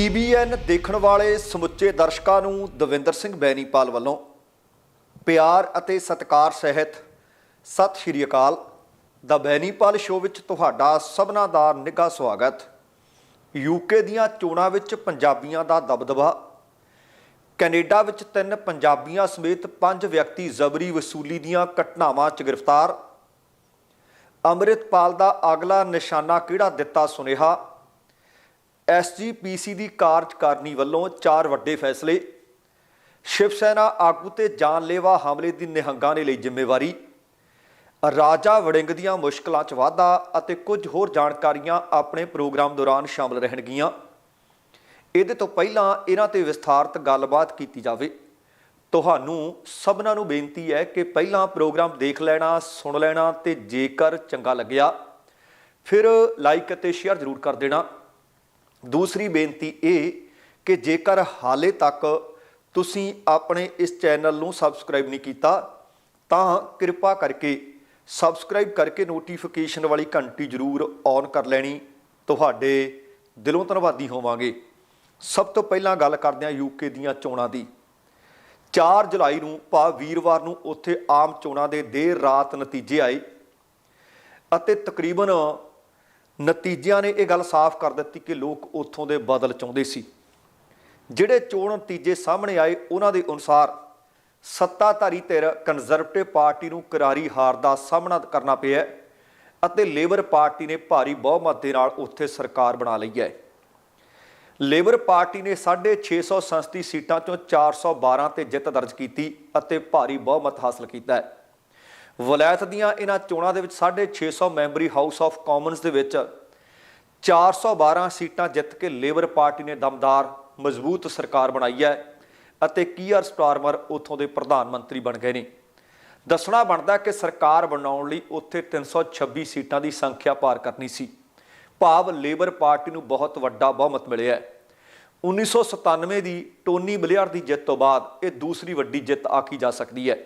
TBN ਦੇਖਣ ਵਾਲੇ ਸਮੁੱਚੇ ਦਰਸ਼ਕਾਂ ਨੂੰ ਦਵਿੰਦਰ ਸਿੰਘ ਬੈਨੀਪਾਲ ਵੱਲੋਂ ਪਿਆਰ ਅਤੇ ਸਤਿਕਾਰ ਸਹਿਤ ਸਤਿ ਸ਼੍ਰੀ ਅਕਾਲ। ਦਾ ਬੈਨੀਪਾਲ ਸ਼ੋਅ ਵਿੱਚ ਤੁਹਾਡਾ ਸਭਨਾ ਦਾ ਨਿੱਘਾ ਸਵਾਗਤ। ਯੂਕੇ ਦੀਆਂ ਚੋਣਾਂ ਵਿੱਚ ਪੰਜਾਬੀਆਂ ਦਾ ਦਬਦਬਾ, ਕੈਨੇਡਾ ਵਿੱਚ ਤਿੰਨ ਪੰਜਾਬੀਆਂ ਸਮੇਤ ਪੰਜ ਵਿਅਕਤੀ ਜ਼ਬਰੀ ਵਸੂਲੀ ਦੀਆਂ ਘਟਨਾਵਾਂ 'ਚ ਗ੍ਰਿਫਤਾਰ। ਅੰਮ੍ਰਿਤਪਾਲ ਦਾ ਅਗਲਾ ਨਿਸ਼ਾਨਾ ਕਿਹੜਾ ਦਿੱਤਾ ਸੁਨੇਹਾ? ਐਸਜੀਪੀਸੀ ਦੀ ਕਾਰਜਕਾਰਨੀ ਵੱਲੋਂ ਚਾਰ ਵੱਡੇ ਫੈਸਲੇ। ਸ਼ਿਵ ਸੈਨਾ ਆਗੂ ਤੇ ਜਾਨਲੇਵਾ ਹਮਲੇ ਦੀ ਨਿਹੰਗਾਂ ਨੇ ਲਈ ਜ਼ਿੰਮੇਵਾਰੀ। ਰਾਜਾ ਵੜਿੰਗ ਦੀਆਂ ਮੁਸ਼ਕਲਾਂ 'ਚ ਵਾਧਾ ਅਤੇ ਕੁਝ ਹੋਰ ਜਾਣਕਾਰੀਆਂ ਆਪਣੇ ਪ੍ਰੋਗਰਾਮ ਦੌਰਾਨ ਸ਼ਾਮਲ ਰਹਿਣਗੀਆਂ। ਇਹਦੇ ਤੋਂ ਪਹਿਲਾਂ ਇਹਨਾਂ ਤੇ ਵਿਸਥਾਰਤ ਗੱਲਬਾਤ ਕੀਤੀ ਜਾਵੇ। ਤੁਹਾਨੂੰ ਸਭਨਾਂ ਨੂੰ ਬੇਨਤੀ ਹੈ ਕਿ ਪਹਿਲਾਂ ਪ੍ਰੋਗਰਾਮ ਦੇਖ ਲੈਣਾ, ਸੁਣ ਲੈਣਾ ਤੇ ਜੇਕਰ ਚੰਗਾ ਲੱਗਿਆ, ਫਿਰ ਲਾਈਕ ਅਤੇ ਸ਼ੇਅਰ ਜ਼ਰੂਰ ਕਰ ਦੇਣਾ। ਦੂਸਰੀ ਬੇਨਤੀ ਇਹ ਕਿ ਜੇਕਰ ਹਾਲੇ ਤੱਕ ਤੁਸੀਂ ਆਪਣੇ ਇਸ ਚੈਨਲ ਨੂੰ ਸਬਸਕ੍ਰਾਈਬ ਨਹੀਂ ਕੀਤਾ, ਤਾਂ ਕਿਰਪਾ ਕਰਕੇ ਸਬਸਕ੍ਰਾਈਬ ਕਰਕੇ ਨੋਟੀਫਿਕੇਸ਼ਨ ਵਾਲੀ ਘੰਟੀ ਜ਼ਰੂਰ ਔਨ ਕਰ ਲੈਣੀ। ਤੁਹਾਡੇ ਦਿਲੋਂ ਧੰਨਵਾਦੀ ਹੋਵਾਂਗੇ। ਸਭ ਤੋਂ ਪਹਿਲਾਂ ਗੱਲ ਕਰਦੇ ਹਾਂ ਯੂਕੇ ਦੀਆਂ ਚੋਣਾਂ ਦੀ। 4 ਜੁਲਾਈ ਨੂੰ ਭਾਵ ਵੀਰਵਾਰ ਨੂੰ ਉੱਥੇ ਆਮ ਚੋਣਾਂ ਦੇ ਦੇਰ ਰਾਤ ਨਤੀਜੇ ਆਏ ਅਤੇ ਤਕਰੀਬਨ ਨਤੀਜਿਆਂ ਨੇ ਇਹ ਗੱਲ ਸਾਫ਼ ਕਰ ਦਿੱਤੀ ਕਿ ਲੋਕ ਉੱਥੋਂ ਦੇ ਬਦਲ ਚਾਹੁੰਦੇ ਸੀ। ਜਿਹੜੇ ਚੋਣ ਨਤੀਜੇ ਸਾਹਮਣੇ ਆਏ, ਉਹਨਾਂ ਦੇ ਅਨੁਸਾਰ ਸੱਤਾਧਾਰੀ ਧਿਰ ਕੰਜ਼ਰਵੇਟਿਵ ਪਾਰਟੀ ਨੂੰ ਕਰਾਰੀ ਹਾਰ ਦਾ ਸਾਹਮਣਾ ਕਰਨਾ ਪਿਆ ਅਤੇ ਲੇਬਰ ਪਾਰਟੀ ਨੇ ਭਾਰੀ ਬਹੁਮਤ ਦੇ ਨਾਲ ਉੱਥੇ ਸਰਕਾਰ ਬਣਾ ਲਈ ਹੈ। ਲੇਬਰ ਪਾਰਟੀ ਨੇ 650 ਸੰਸਦੀ ਸੀਟਾਂ ਚੋਂ 412 ਤੇ ਜਿੱਤ ਦਰਜ ਕੀਤੀ ਅਤੇ ਭਾਰੀ ਬਹੁਮਤ ਹਾਸਲ ਕੀਤਾ ਹੈ। ਵਲਾਇਤ ਦੀਆਂ ਇਹਨਾਂ ਚੋਣਾਂ ਦੇ ਵਿੱਚ 650 ਮੈਂਬਰੀ ਹਾਊਸ ਆਫ ਕਾਮਨਸ ਦੇ ਵਿੱਚ 412 ਸੀਟਾਂ ਜਿੱਤ ਕੇ ਲੇਬਰ ਪਾਰਟੀ ਨੇ ਦਮਦਾਰ, ਮਜ਼ਬੂਤ ਸਰਕਾਰ ਬਣਾਈ ਹੈ ਅਤੇ ਕੀਅਰ ਸਟਾਰਮਰ ਉੱਥੋਂ ਦੇ ਪ੍ਰਧਾਨ ਮੰਤਰੀ ਬਣ ਗਏ ਨੇ। ਦੱਸਣਾ ਬਣਦਾ ਕਿ ਸਰਕਾਰ ਬਣਾਉਣ ਲਈ ਉੱਥੇ 326 ਸੀਟਾਂ ਦੀ ਸੰਖਿਆ ਪਾਰ ਕਰਨੀ ਸੀ। ਭਾਵ ਲੇਬਰ ਪਾਰਟੀ ਨੂੰ ਬਹੁਤ ਵੱਡਾ ਬਹੁਮਤ ਮਿਲਿਆ ਹੈ। 1997 ਦੀ ਟੋਨੀ ਬਲੇਅਰ ਦੀ ਜਿੱਤ ਤੋਂ ਬਾਅਦ ਇਹ ਦੂਸਰੀ ਵੱਡੀ ਜਿੱਤ ਆਖੀ ਜਾ ਸਕਦੀ ਹੈ।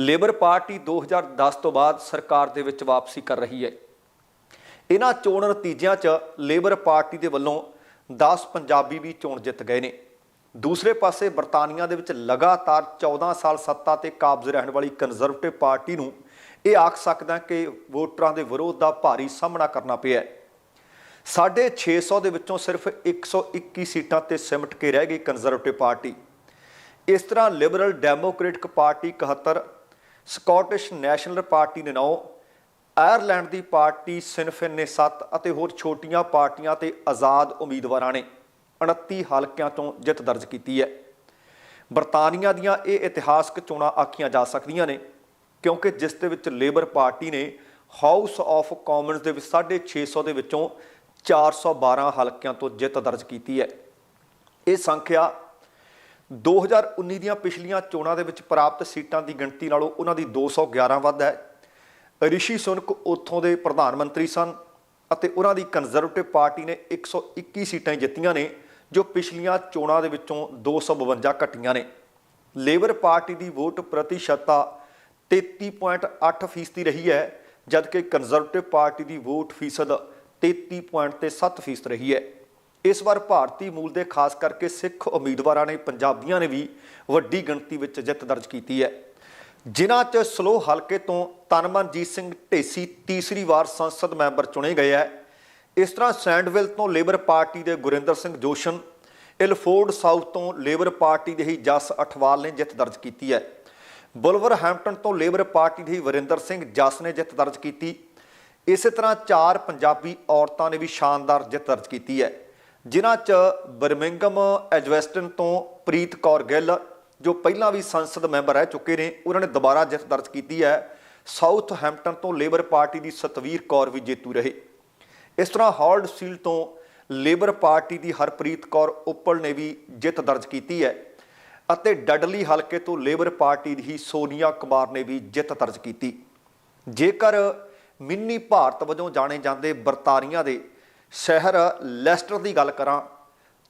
ਲੇਬਰ ਪਾਰਟੀ 2010 ਤੋਂ ਬਾਅਦ ਸਰਕਾਰ ਦੇ ਵਿੱਚ ਵਾਪਸੀ ਕਰ ਰਹੀ ਹੈ। ਇਹਨਾਂ ਚੋਣ ਨਤੀਜਿਆਂ 'ਚ ਲੇਬਰ ਪਾਰਟੀ ਦੇ ਵੱਲੋਂ 10 ਪੰਜਾਬੀ ਵੀ ਚੋਣ ਜਿੱਤ ਗਏ ਨੇ। ਦੂਸਰੇ ਪਾਸੇ ਬਰਤਾਨੀਆ ਦੇ ਵਿੱਚ ਲਗਾਤਾਰ 14 ਸਾਲ ਸੱਤਾ ਤੇ ਕਾਬਜ਼ ਰਹਿਣ ਵਾਲੀ ਕੰਜ਼ਰਵੇਟਿਵ ਪਾਰਟੀ ਨੂੰ ਇਹ ਆਖ ਸਕਦਾ ਕਿ ਵੋਟਰਾਂ ਦੇ ਵਿਰੋਧ ਦਾ ਭਾਰੀ ਸਾਹਮਣਾ ਕਰਨਾ ਪਿਆ ਹੈ। ਸਾਢੇ 600 ਦੇ ਵਿੱਚੋਂ ਸਿਰਫ 121 ਸੀਟਾਂ ਤੇ ਸਿਮਟ ਕੇ ਰਹਿ ਗਈ ਕੰਜ਼ਰਵੇਟਿਵ ਪਾਰਟੀ। ਇਸ ਤਰ੍ਹਾਂ Liberal Democratic party 71 Scottish National party ਨੇ 9 ਆਇਰਲੈਂਡ ਦੀ ਪਾਰਟੀ ਸਿਨਫਿਨ ਨੇ 7 ਅਤੇ ਹੋਰ ਛੋਟੀਆਂ ਪਾਰਟੀਆਂ ਤੇ ਆਜ਼ਾਦ ਉਮੀਦਵਾਰਾਂ ਨੇ 29 ਹਲਕਿਆਂ ਤੋਂ ਜਿੱਤ ਦਰਜ ਕੀਤੀ ਹੈ। ਬਰਤਾਨੀਆ ਦੀਆਂ ਇਹ ਇਤਿਹਾਸਕ ਚੋਣਾਂ ਆਖੀਆਂ ਜਾ ਸਕਦੀਆਂ ਨੇ, ਕਿਉਂਕਿ ਜਿਸ ਦੇ ਵਿੱਚ ਲੇਬਰ ਪਾਰਟੀ ਨੇ ਹਾਊਸ ਆਫ ਕਾਮਨਸ ਦੇ ਵਿੱਚ 650 ਦੇ ਵਿੱਚੋਂ 412 ਹਲਕਿਆਂ ਤੋਂ ਜਿੱਤ ਦਰਜ ਕੀਤੀ ਹੈ। ਇਹ ਸੰਖਿਆ 2019 ਦੀਆਂ ਪਿਛਲੀਆਂ ਚੋਣਾਂ ਦੇ ਵਿੱਚ ਪ੍ਰਾਪਤ ਸੀਟਾਂ ਦੀ ਗਿਣਤੀ ਨਾਲੋਂ ਉਹਨਾਂ ਦੀ 211 ਵੱਧ ਹੈ। ਰਿਸ਼ੀ ਸੁਨਕ ਉੱਥੋਂ ਦੇ ਪ੍ਰਧਾਨ ਮੰਤਰੀ ਸਨ ਅਤੇ ਉਹਨਾਂ ਦੀ ਕੰਜ਼ਰਵੇਟਿਵ ਪਾਰਟੀ ਨੇ 121 ਸੀਟਾਂ ਜਿੱਤੀਆਂ ਨੇ, ਜੋ ਪਿਛਲੀਆਂ ਚੋਣਾਂ ਦੇ ਵਿੱਚੋਂ 252 ਘਟੀਆਂ ਨੇ। ਲੇਬਰ ਪਾਰਟੀ ਦੀ ਵੋਟ ਪ੍ਰਤੀਸ਼ਤਤਾ 33.8 ਫੀਸਦੀ ਰਹੀ ਹੈ, ਜਦਕਿ ਕੰਜ਼ਰਵੇਟਿਵ ਪਾਰਟੀ ਦੀ ਵੋਟ ਫੀਸਦ 33.7 ਫੀਸਦ ਰਹੀ ਹੈ। ਇਸ ਵਾਰ ਭਾਰਤੀ ਮੂਲ ਦੇ ਖਾਸ ਕਰਕੇ ਸਿੱਖ ਉਮੀਦਵਾਰਾਂ ਨੇ, ਪੰਜਾਬੀਆਂ ਨੇ ਵੀ ਵੱਡੀ ਗਿਣਤੀ ਵਿੱਚ ਜਿੱਤ ਦਰਜ ਕੀਤੀ ਹੈ। ਜਿਨ੍ਹਾਂ 'ਚ ਸਲੋ ਹਲਕੇ ਤੋਂ ਤਨਮਨਜੀਤ ਸਿੰਘ ਢੇਸੀ ਤੀਸਰੀ ਵਾਰ ਸੰਸਦ ਮੈਂਬਰ ਚੁਣੇ ਗਏ ਹੈ। ਇਸ ਤਰ੍ਹਾਂ ਸੈਂਡਵਿਲ ਤੋਂ ਲੇਬਰ ਪਾਰਟੀ ਦੇ ਗੁਰਿੰਦਰ ਸਿੰਘ ਜੋਸ਼ਨ, ਇਲਫੋਰਡ ਸਾਊਥ ਤੋਂ ਲੇਬਰ ਪਾਰਟੀ ਦੇ ਹੀ ਜਸ ਅਠਵਾਲ ਨੇ ਜਿੱਤ ਦਰਜ ਕੀਤੀ ਹੈ। ਬੁਲਵਰ ਹੈਂਪਟਨ ਤੋਂ ਲੇਬਰ ਪਾਰਟੀ ਦੇ ਹੀ ਵਰਿੰਦਰ ਸਿੰਘ ਜਸ ਨੇ ਜਿੱਤ ਦਰਜ ਕੀਤੀ। ਇਸੇ ਤਰ੍ਹਾਂ ਚਾਰ ਪੰਜਾਬੀ ਔਰਤਾਂ ਨੇ ਵੀ ਸ਼ਾਨਦਾਰ ਜਿੱਤ ਦਰਜ ਕੀਤੀ ਹੈ। ਜਿਨ੍ਹਾਂ 'ਚ ਬਰਮਿੰਗਮ ਐਜਵੈਸਟਨ ਤੋਂ ਪ੍ਰੀਤ ਕੌਰ ਗਿੱਲ, ਜੋ ਪਹਿਲਾਂ ਵੀ ਸੰਸਦ ਮੈਂਬਰ ਰਹਿ ਚੁੱਕੇ ਨੇ, ਉਹਨਾਂ ਨੇ ਦੁਬਾਰਾ ਜਿੱਤ ਦਰਜ ਕੀਤੀ ਹੈ। ਸਾਊਥ ਹੈਂਪਟਨ ਤੋਂ ਲੇਬਰ ਪਾਰਟੀ ਦੀ ਸਤਵੀਰ ਕੌਰ ਵੀ ਜੇਤੂ ਰਹੇ। ਇਸ ਤਰ੍ਹਾਂ ਹਾਲਡ ਸੀਲ ਤੋਂ ਲੇਬਰ ਪਾਰਟੀ ਦੀ ਹਰਪ੍ਰੀਤ ਕੌਰ ਉੱਪਲ ਨੇ ਵੀ ਜਿੱਤ ਦਰਜ ਕੀਤੀ ਹੈ ਅਤੇ ਡਡਲੀ ਹਲਕੇ ਤੋਂ ਲੇਬਰ ਪਾਰਟੀ ਦੀ ਸੋਨੀਆ ਕੁਮਾਰ ਨੇ ਵੀ ਜਿੱਤ ਦਰਜ ਕੀਤੀ। ਜੇਕਰ ਮਿੰਨੀ ਭਾਰਤ ਵਜੋਂ ਜਾਣੇ ਜਾਂਦੇ ਬਰਤਾਨੀਆ ਦੇ ਸ਼ਹਿਰ ਲੈਸਟਰ ਦੀ ਗੱਲ ਕਰਾਂ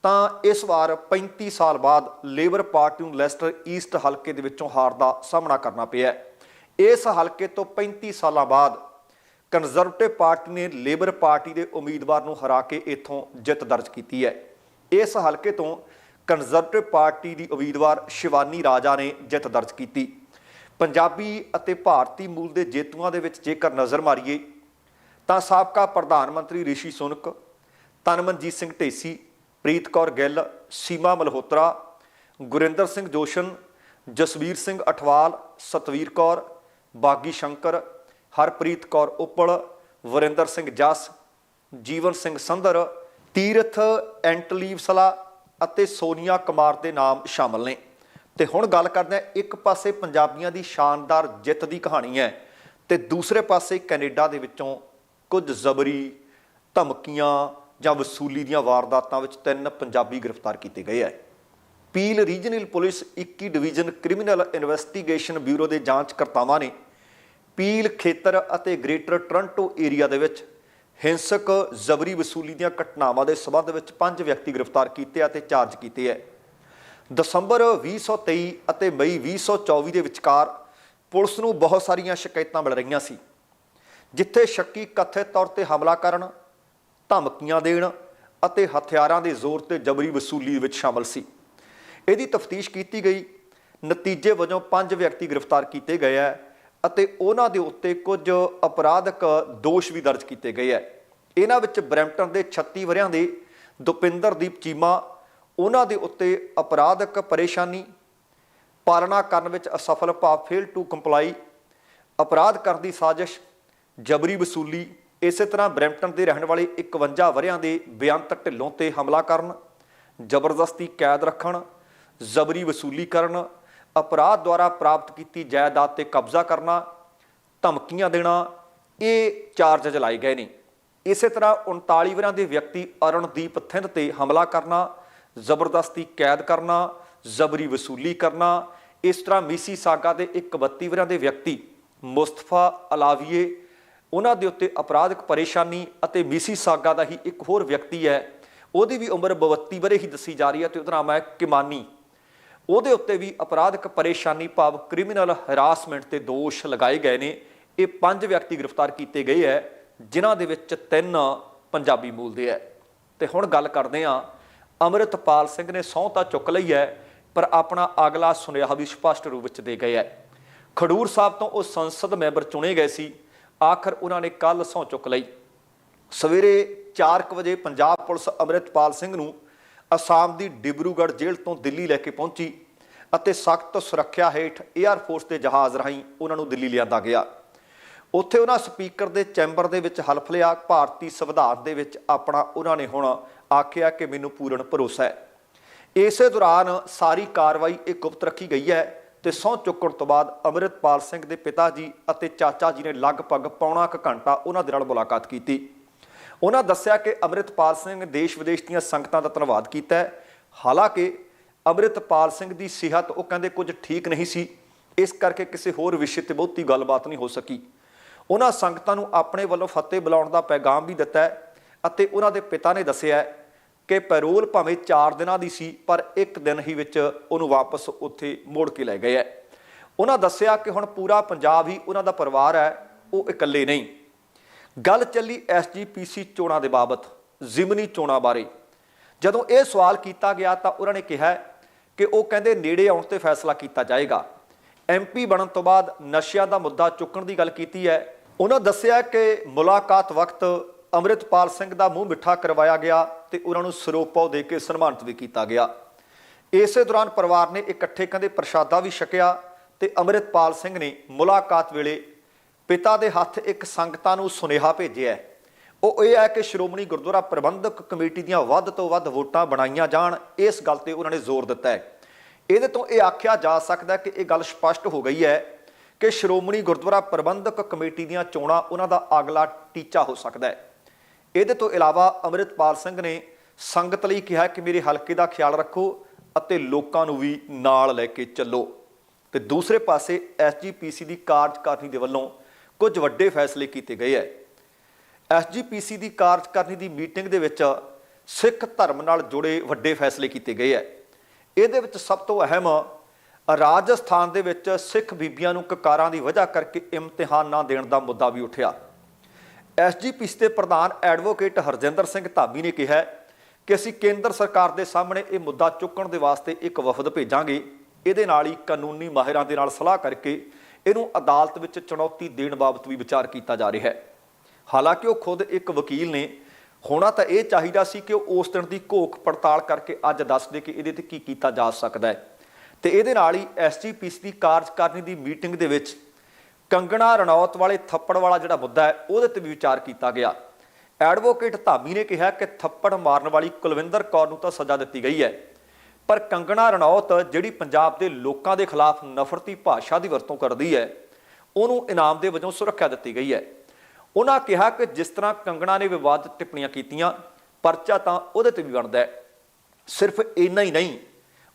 ਤਾਂ ਇਸ ਵਾਰ 35 ਸਾਲ ਬਾਅਦ ਲੇਬਰ ਪਾਰਟੀ ਨੂੰ ਲੈਸਟਰ ਈਸਟ ਹਲਕੇ ਦੇ ਵਿੱਚੋਂ ਹਾਰ ਦਾ ਸਾਹਮਣਾ ਕਰਨਾ ਪਿਆ ਇਸ ਹਲਕੇ ਤੋਂ 35 ਸਾਲਾਂ ਬਾਅਦ ਕੰਜ਼ਰਵੇਟਿਵ ਪਾਰਟੀ ਨੇ ਲੇਬਰ ਪਾਰਟੀ ਦੇ ਉਮੀਦਵਾਰ ਨੂੰ ਹਰਾ ਕੇ ਇੱਥੋਂ ਜਿੱਤ ਦਰਜ ਕੀਤੀ ਹੈ। ਇਸ ਹਲਕੇ ਤੋਂ ਕੰਜ਼ਰਵੇਟਿਵ ਪਾਰਟੀ ਦੀ ਉਮੀਦਵਾਰ ਸ਼ਿਵਾਨੀ ਰਾਜਾ ਨੇ ਜਿੱਤ ਦਰਜ ਕੀਤੀ। ਪੰਜਾਬੀ ਅਤੇ ਭਾਰਤੀ ਮੂਲ ਦੇ ਜੇਤੂਆਂ ਦੇ ਵਿੱਚ ਜੇਕਰ ਨਜ਼ਰ ਮਾਰੀਏ ਤਾਂ ਸਾਬਕਾ ਪ੍ਰਧਾਨ ਮੰਤਰੀ ਰਿਸ਼ੀ ਸੁਨਕ, ਤਨਮਨਜੀਤ ਸਿੰਘ ਢੇਸੀ, ਪ੍ਰੀਤ ਕੌਰ ਗਿੱਲ, ਸੀਮਾ ਮਲਹੋਤਰਾ, ਗੁਰਿੰਦਰ ਸਿੰਘ ਜੋਸ਼ਨ, ਜਸਵੀਰ ਸਿੰਘ ਅਠਵਾਲ, ਸਤਵੀਰ ਕੌਰ, ਬਾਗੀ ਸ਼ੰਕਰ, ਹਰਪ੍ਰੀਤ ਕੌਰ ਉੱਪਲ, ਵਰਿੰਦਰ ਸਿੰਘ ਜਸ, ਜੀਵਨ ਸਿੰਘ ਸੰਧਰ, ਤੀਰਥ ਐਂਟਲੀਵਸਲਾ ਅਤੇ ਸੋਨੀਆ ਕੁਮਾਰ ਦੇ ਨਾਮ ਸ਼ਾਮਲ ਨੇ। ਤੇ ਹੁਣ ਗੱਲ ਕਰਦੇ ਹਾਂ, ਇੱਕ ਪਾਸੇ ਪੰਜਾਬੀਆਂ ਦੀ ਸ਼ਾਨਦਾਰ ਜਿੱਤ ਦੀ ਕਹਾਣੀ ਹੈ ਤੇ ਦੂਸਰੇ ਪਾਸੇ ਕੈਨੇਡਾ ਦੇ ਵਿੱਚੋਂ ਕੁਝ ਜ਼ਬਰੀ ਧਮਕੀਆਂ ਜਾਂ ਵਸੂਲੀ ਦੀਆਂ ਵਾਰਦਾਤਾਂ ਵਿੱਚ ਤਿੰਨ ਪੰਜਾਬੀ ਗ੍ਰਿਫਤਾਰ ਕੀਤੇ ਗਏ ਹੈ। Peel Regional police 21 division criminal investigation bureau ਦੇ ਜਾਂਚਕਰਤਾਵਾਂ ਨੇ ਪੀਲ ਖੇਤਰ ਅਤੇ ਗ੍ਰੇਟਰ ਟੋਰਾਂਟੋ ਏਰੀਆ ਦੇ ਵਿੱਚ ਹਿੰਸਕ ਜ਼ਬਰੀ ਵਸੂਲੀ ਦੀਆਂ ਘਟਨਾਵਾਂ ਦੇ ਸਬੰਧ ਵਿੱਚ ਪੰਜ ਵਿਅਕਤੀ ਗ੍ਰਿਫਤਾਰ ਕੀਤੇ ਅਤੇ ਚਾਰਜ ਕੀਤੇ ਹੈ। ਦਸੰਬਰ 2023 ਅਤੇ ਮਈ 2024 ਦੇ ਵਿਚਕਾਰ ਪੁਲਿਸ ਨੂੰ ਬਹੁਤ ਸਾਰੀਆਂ ਸ਼ਿਕਾਇਤਾਂ ਮਿਲ ਰਹੀਆਂ ਸੀ। ਜਿੱਥੇ ਸ਼ੱਕੀ ਕਥਿਤ ਤੌਰ ਤੇ ਹਮਲਾ ਕਰਨ, ਧਮਕੀਆਂ ਦੇਣ ਅਤੇ ਹਥਿਆਰਾਂ ਦੇ ਜ਼ੋਰ ਤੇ ਜਬਰੀ ਵਸੂਲੀ ਵਿੱਚ ਸ਼ਾਮਲ ਸੀ। ਇਹਦੀ ਤਫਤੀਸ਼ ਕੀਤੀ ਗਈ। ਨਤੀਜੇ ਵਜੋਂ ਪੰਜ ਵਿਅਕਤੀ ਗ੍ਰਿਫਤਾਰ ਕੀਤੇ ਗਏ ਹੈ ਅਤੇ ਉਹਨਾਂ ਦੇ ਉੱਤੇ ਕੁਝ ਅਪਰਾਧਕ ਦੋਸ਼ ਵੀ ਦਰਜ ਕੀਤੇ ਗਏ ਹੈ। ਇਹਨਾਂ ਵਿੱਚ ਬਰੈਂਪਟਨ ਦੇ 36 ਵਰਿਆਂ ਦੇ ਦੁਪਿੰਦਰਦੀਪ ਚੀਮਾ, ਉਹਨਾਂ ਦੇ ਉੱਤੇ ਅਪਰਾਧਕ ਪਰੇਸ਼ਾਨੀ, ਪਾਲਣਾ ਕਰਨ ਵਿੱਚ ਅਸਫਲ ਭਾਵ ਫੇਲ ਟੂ ਕੰਪਲਾਈ ਅਪਰਾਧ ਕਰਨ ਦੀ ਸਾਜ਼ਿਸ਼ ਜਬਰੀ ਵਸੂਲੀ ਇਸੇ ਤਰ੍ਹਾਂ ਬਰੈਂਪਟਨ ਦੇ ਰਹਿਣ ਵਾਲੇ 51 ਵਰਿਆਂ ਦੇ ਬੇਅੰਤ ਢਿੱਲੋਂ ਤੇ ਹਮਲਾ ਕਰਨ, ਜ਼ਬਰਦਸਤੀ ਕੈਦ ਰੱਖਣ, ਜ਼ਬਰੀ ਵਸੂਲੀ ਕਰਨ, ਅਪਰਾਧ ਦੁਆਰਾ ਪ੍ਰਾਪਤ ਕੀਤੀ ਜਾਇਦਾਦ ਤੇ ਕਬਜ਼ਾ ਕਰਨਾ, ਧਮਕੀਆਂ ਦੇਣਾ, ਇਹ ਚਾਰਜ ਲਾਏ ਗਏ ਨੇ। ਇਸੇ ਤਰ੍ਹਾਂ 39 ਵਰਿਆਂ ਦੇ ਵਿਅਕਤੀ ਅਰਣਦੀਪ ਥਿੰਦ ਤੇ ਹਮਲਾ ਕਰਨਾ, ਜ਼ਬਰਦਸਤੀ ਕੈਦ ਕਰਨਾ, ਜ਼ਬਰੀ ਵਸੂਲੀ ਕਰਨਾ, ਇਸ ਤਰ੍ਹਾਂ ਮੀਸੀ ਸਾਗਾ ਦੇ ਇੱਕ 32 ਵਰਿਆਂ ਦੇ ਵਿਅਕਤੀ ਮੁਸਤਫਾ ਅਲਾਵੀਏ ਉਹਨਾਂ ਦੇ ਉੱਤੇ ਅਪਰਾਧਿਕ ਪਰੇਸ਼ਾਨੀ ਅਤੇ ਮੀਸੀ ਸਾਗਾ ਦਾ ਹੀ ਇੱਕ ਹੋਰ ਵਿਅਕਤੀ ਹੈ। ਉਹਦੀ ਵੀ ਉਮਰ 32 ਵਰੇ ਹੀ ਦੱਸੀ ਜਾ ਰਹੀ ਹੈ ਤੇ ਉਹਦਾ ਨਾਮ ਹੈ ਕਿਮਾਨੀ। ਉਹਦੇ ਉੱਤੇ ਵੀ ਅਪਰਾਧਿਕ ਪਰੇਸ਼ਾਨੀ ਭਾਵ ਕ੍ਰਿਮੀਨਲ ਹਰਾਸਮੈਂਟ ਤੇ ਦੋਸ਼ ਲਗਾਏ ਗਏ ਨੇ। ਇਹ ਪੰਜ ਵਿਅਕਤੀ ਗ੍ਰਿਫਤਾਰ ਕੀਤੇ ਗਏ ਹੈ, ਜਿਨ੍ਹਾਂ ਦੇ ਵਿੱਚ ਤਿੰਨ ਪੰਜਾਬੀ ਮੂਲ ਦੇ ਹੈ। ਤੇ ਹੁਣ ਗੱਲ ਕਰਦੇ ਹਾਂ, ਅੰਮ੍ਰਿਤਪਾਲ ਸਿੰਘ ਨੇ ਸਹੁੰ ਤਾਂ ਚੁੱਕ ਲਈ ਹੈ, ਪਰ ਆਪਣਾ ਅਗਲਾ ਸੁਨੇਹਾ ਵੀ ਸਪਸ਼ਟ ਰੂਪ ਵਿੱਚ ਦੇ ਗਏ ਹੈ। ਖਡੂਰ ਸਾਹਿਬ ਤੋਂ ਉਹ ਸੰਸਦ ਮੈਂਬਰ ਚੁਣੇ ਗਏ ਸੀ। ਆਖਰ ਉਹਨਾਂ ਨੇ ਕੱਲ ਸਹੁੰ ਚੁੱਕ ਲਈ। ਸਵੇਰੇ 4:00 ਵਜੇ ਪੰਜਾਬ ਪੁਲਿਸ ਅੰਮ੍ਰਿਤਪਾਲ ਸਿੰਘ ਨੂੰ ਅਸਾਮ ਦੀ ਡਿਬਰੂਗੜ੍ਹ ਜੇਲ੍ਹ ਤੋਂ ਦਿੱਲੀ ਲੈ ਕੇ ਪਹੁੰਚੀ ਅਤੇ ਸਖਤ ਸੁਰੱਖਿਆ ਹੇਠ 에ਅਰ ਫੋਰਸ ਦੇ ਜਹਾਜ਼ ਰਾਹੀਂ ਉਹਨਾਂ ਨੂੰ ਦਿੱਲੀ ਲਿਆਂਦਾ ਗਿਆ। ਉੱਥੇ ਉਹਨਾਂ ਸਪੀਕਰ ਦੇ ਚੈਂਬਰ ਦੇ ਵਿੱਚ ਹਲਫ ਲਿਆ। ਭਾਰਤੀ ਸੰਵਿਧਾਨ ਦੇ ਵਿੱਚ ਆਪਣਾ ਉਹਨਾਂ ਨੇ ਹੁਣ ਆਖਿਆ ਕਿ ਮੈਨੂੰ ਪੂਰਨ ਭਰੋਸਾ ਹੈ। ਇਸੇ ਦੌਰਾਨ ਸਾਰੀ ਕਾਰਵਾਈ ਇਹ ਗੁਪਤ ਰੱਖੀ ਗਈ ਹੈ। ਤੇ ਸਹੁੰ ਚੁੱਕਣ ਤੋਂ ਬਾਅਦ ਅੰਮ੍ਰਿਤਪਾਲ ਸਿੰਘ ਦੇ ਪਿਤਾ ਜੀ ਅਤੇ ਚਾਚਾ ਜੀ ਨੇ ਲਗਭਗ ਪੌਣਾ ਕੁ ਘੰਟਾ ਉਹਨਾਂ ਦੇ ਨਾਲ ਮੁਲਾਕਾਤ ਕੀਤੀ। ਉਹਨਾਂ ਦੱਸਿਆ ਕਿ ਅੰਮ੍ਰਿਤਪਾਲ ਸਿੰਘ ਦੇਸ਼ ਵਿਦੇਸ਼ ਦੀਆਂ ਸੰਗਤਾਂ ਦਾ ਧੰਨਵਾਦ ਕੀਤਾ ਹੈ। ਹਾਲਾਂਕਿ ਅੰਮ੍ਰਿਤਪਾਲ ਸਿੰਘ ਦੀ ਸਿਹਤ ਉਹ ਕਹਿੰਦੇ ਕੁਝ ਠੀਕ ਨਹੀਂ ਸੀ। ਇਸ ਕਰਕੇ ਕਿਸੇ ਹੋਰ ਵਿਸ਼ੇ ਤੇ ਬਹੁਤੀ ਗੱਲਬਾਤ ਨਹੀਂ ਹੋ ਸਕੀ। ਉਹਨਾਂ ਸੰਗਤਾਂ ਨੂੰ ਆਪਣੇ ਵੱਲੋਂ ਫਤਿਹ ਬੁਲਾਉਣ ਦਾ ਪੈਗਾਮ ਵੀ ਦਿੱਤਾ ਅਤੇ ਉਹਨਾਂ ਦੇ ਪਿਤਾ ਨੇ ਦੱਸਿਆ ਕਿ ਪੈਰੋਲ ਭਾਵੇਂ 4 ਦਿਨਾਂ ਦੀ ਸੀ, ਪਰ ਇੱਕ ਦਿਨ ਹੀ ਵਿੱਚ ਉਹਨੂੰ ਵਾਪਸ ਉੱਥੇ ਮੋੜ ਕੇ ਲੈ ਗਏ ਹੈ। ਉਹਨਾਂ ਦੱਸਿਆ ਕਿ ਹੁਣ ਪੂਰਾ ਪੰਜਾਬ ਹੀ ਉਹਨਾਂ ਦਾ ਪਰਿਵਾਰ ਹੈ, ਉਹ ਇਕੱਲੇ ਨਹੀਂ। ਗੱਲ ਚੱਲੀ ਐਸਜੀਪੀਸੀ ਚੋਣਾਂ ਦੇ ਬਾਬਤ, ਜ਼ਿਮਨੀ ਚੋਣਾਂ ਬਾਰੇ। ਜਦੋਂ ਇਹ ਸਵਾਲ ਕੀਤਾ ਗਿਆ ਤਾਂ ਉਹਨਾਂ ਨੇ ਕਿਹਾ ਕਿ ਉਹ ਕਹਿੰਦੇ ਨੇੜੇ ਆਉਣ ਤੇ ਫੈਸਲਾ ਕੀਤਾ ਜਾਏਗਾ। ਐਮਪੀ ਬਣਨ ਤੋਂ ਬਾਅਦ ਨਸ਼ਿਆਂ ਦਾ ਮੁੱਦਾ ਚੁੱਕਣ ਦੀ ਗੱਲ ਕੀਤੀ ਹੈ। ਉਹਨਾਂ ਦੱਸਿਆ ਕਿ ਮੁਲਾਕਾਤ ਵਕਤ ਅੰਮ੍ਰਿਤਪਾਲ ਸਿੰਘ ਦਾ ਮੂੰਹ ਮਿੱਠਾ ਕਰਵਾਇਆ ਗਿਆ ਤੇ ਉਹਨਾਂ ਨੂੰ ਸਰੋਪਾਉ ਦੇ ਕੇ ਸਨਮਾਨਿਤ ਵੀ ਕੀਤਾ ਗਿਆ। ਇਸੇ ਦੌਰਾਨ ਪਰਿਵਾਰ ਨੇ ਇਕੱਠੇ ਕਹਿੰਦੇ ਪ੍ਰਸ਼ਾਦਾ ਵੀ ਛਕਿਆ ਤੇ ਅੰਮ੍ਰਿਤਪਾਲ ਸਿੰਘ ਨੇ ਮੁਲਾਕਾਤ ਵੇਲੇ ਪਿਤਾ ਦੇ ਹੱਥ ਇੱਕ ਸੰਗਤਾਂ ਨੂੰ ਸੁਨੇਹਾ ਭੇਜਿਆ ਉਹ ਇਹ ਹੈ ਕਿ ਸ਼੍ਰੋਮਣੀ ਗੁਰਦੁਆਰਾ ਪ੍ਰਬੰਧਕ ਕਮੇਟੀ ਦੀਆਂ ਵੱਧ ਤੋਂ ਵੱਧ ਵੋਟਾਂ ਬਣਾਈਆਂ ਜਾਣ, ਇਸ ਗੱਲ ਤੇ ਉਹਨਾਂ ਨੇ ਜ਼ੋਰ ਦਿੱਤਾ ਹੈ। ਇਹਦੇ ਤੋਂ ਇਹ ਆਖਿਆ ਜਾ ਸਕਦਾ ਕਿ ਇਹ ਗੱਲ ਸਪਸ਼ਟ ਹੋ ਗਈ ਹੈ ਕਿ ਸ਼੍ਰੋਮਣੀ ਗੁਰਦੁਆਰਾ ਪ੍ਰਬੰਧਕ ਕਮੇਟੀ ਦੀਆਂ ਚੋਣਾਂ ਉਹਨਾਂ ਦਾ ਅਗਲਾ ਟੀਚਾ ਹੋ ਸਕਦਾ ਹੈ। ਇਹਦੇ ਤੋਂ ਇਲਾਵਾ ਅੰਮ੍ਰਿਤਪਾਲ ਸਿੰਘ ਨੇ ਸੰਗਤ ਲਈ ਕਿਹਾ ਕਿ ਮੇਰੇ ਹਲਕੇ ਦਾ ਖਿਆਲ ਰੱਖੋ ਅਤੇ ਲੋਕਾਂ ਨੂੰ ਵੀ ਨਾਲ ਲੈ ਕੇ ਚੱਲੋ। ਤੇ ਦੂਸਰੇ ਪਾਸੇ ਐਸਜੀਪੀਸੀ ਦੀ ਕਾਰਜਕਾਰਨੀ ਦੇ ਵੱਲੋਂ ਕੁਝ ਵੱਡੇ ਫੈਸਲੇ ਕੀਤੇ ਗਏ ਹੈ। ਐਸਜੀਪੀਸੀ ਦੀ ਕਾਰਜਕਾਰਨੀ ਦੀ ਮੀਟਿੰਗ ਦੇ ਵਿੱਚ ਸਿੱਖ ਧਰਮ ਨਾਲ ਜੁੜੇ ਵੱਡੇ ਫੈਸਲੇ ਕੀਤੇ ਗਏ ਹੈ। ਇਹਦੇ ਵਿੱਚ ਸਭ ਤੋਂ ਅਹਿਮ ਰਾਜਸਥਾਨ ਦੇ ਵਿੱਚ ਸਿੱਖ ਬੀਬੀਆਂ ਨੂੰ ਕਕਾਰਾਂ ਦੀ ਵਜ੍ਹਾ ਕਰਕੇ ਇਮਤਿਹਾਨ ਨਾ ਦੇਣ ਦਾ ਮੁੱਦਾ ਵੀ ਉੱਠਿਆ। ਐਸਜੀਪੀਸੀ ਦੇ ਪ੍ਰਧਾਨ ਐਡਵੋਕੇਟ ਹਰਜਿੰਦਰ ਸਿੰਘ ਧਾਮੀ ਨੇ ਕਿਹਾ ਕਿ ਅਸੀਂ ਕੇਂਦਰ ਸਰਕਾਰ ਦੇ ਸਾਹਮਣੇ ਇਹ ਮੁੱਦਾ ਚੁੱਕਣ ਦੇ ਵਾਸਤੇ ਇੱਕ ਵਫਦ ਭੇਜਾਂਗੇ। ਇਹਦੇ ਨਾਲ ਹੀ ਕਾਨੂੰਨੀ ਮਾਹਿਰਾਂ ਦੇ ਨਾਲ ਸਲਾਹ ਕਰਕੇ ਇਹਨੂੰ ਅਦਾਲਤ ਵਿੱਚ ਚੁਣੌਤੀ ਦੇਣ ਬਾਬਤ ਵੀ ਵਿਚਾਰ ਕੀਤਾ ਜਾ ਰਿਹਾ ਹੈ। ਹਾਲਾਂਕਿ ਉਹ ਖੁਦ ਇੱਕ ਵਕੀਲ ਨੇ। ਹੋਣਾ ਤਾਂ ਇਹ ਚਾਹੀਦਾ ਸੀ ਕਿ ਉਹ ਉਸ ਦਿਨ ਦੀ ਘੋਖ ਪੜਤਾਲ ਕਰਕੇ ਅੱਜ ਦੱਸ ਦੇ ਕਿ ਇਹਦੇ ਤੇ ਕੀ ਕੀਤਾ ਜਾ ਸਕਦਾ ਹੈ। ਤੇ ਇਹਦੇ ਨਾਲ ਹੀ ਐਸਜੀਪੀਸੀ ਦੀ ਕਾਰਜਕਾਰਨੀ ਦੀ ਮੀਟਿੰਗ ਦੇ ਵਿੱਚ ਕੰਗਣਾ ਰਣੌਤ ਵਾਲੇ ਥੱਪੜ ਵਾਲਾ ਜਿਹੜਾ ਮੁੱਦਾ ਹੈ, ਉਹਦੇ ਤੇ ਵੀ ਵਿਚਾਰ ਕੀਤਾ ਗਿਆ। ਐਡਵੋਕੇਟ ਧਾਮੀ ਨੇ ਕਿਹਾ ਕਿ ਥੱਪੜ ਮਾਰਨ ਵਾਲੀ ਕੁਲਵਿੰਦਰ ਕੌਰ ਨੂੰ ਤਾਂ ਸਜ਼ਾ ਦਿੱਤੀ ਗਈ ਹੈ। ਪਰ ਕੰਗਣਾ ਰਣੌਤ, ਜਿਹੜੀ ਪੰਜਾਬ ਦੇ ਲੋਕਾਂ ਦੇ ਖਿਲਾਫ ਨਫ਼ਰਤੀ ਭਾਸ਼ਾ ਦੀ ਵਰਤੋਂ ਕਰਦੀ ਹੈ, ਉਹਨੂੰ ਇਨਾਮ ਦੇ ਵਜੋਂ ਸੁਰੱਖਿਆ ਦਿੱਤੀ ਗਈ ਹੈ। ਉਹਨਾਂ ਕਿਹਾ ਕਿ ਜਿਸ ਤਰ੍ਹਾਂ ਕੰਗਣਾ ਨੇ ਵਿਵਾਦਿਤ ਟਿੱਪਣੀਆਂ ਕੀਤੀਆਂ, ਪਰਚਾ ਤਾਂ ਉਹਦੇ ਤੇ ਵੀ ਬਣਦਾ ਹੈ। ਸਿਰਫ ਇੰਨਾ ਹੀ ਨਹੀਂ,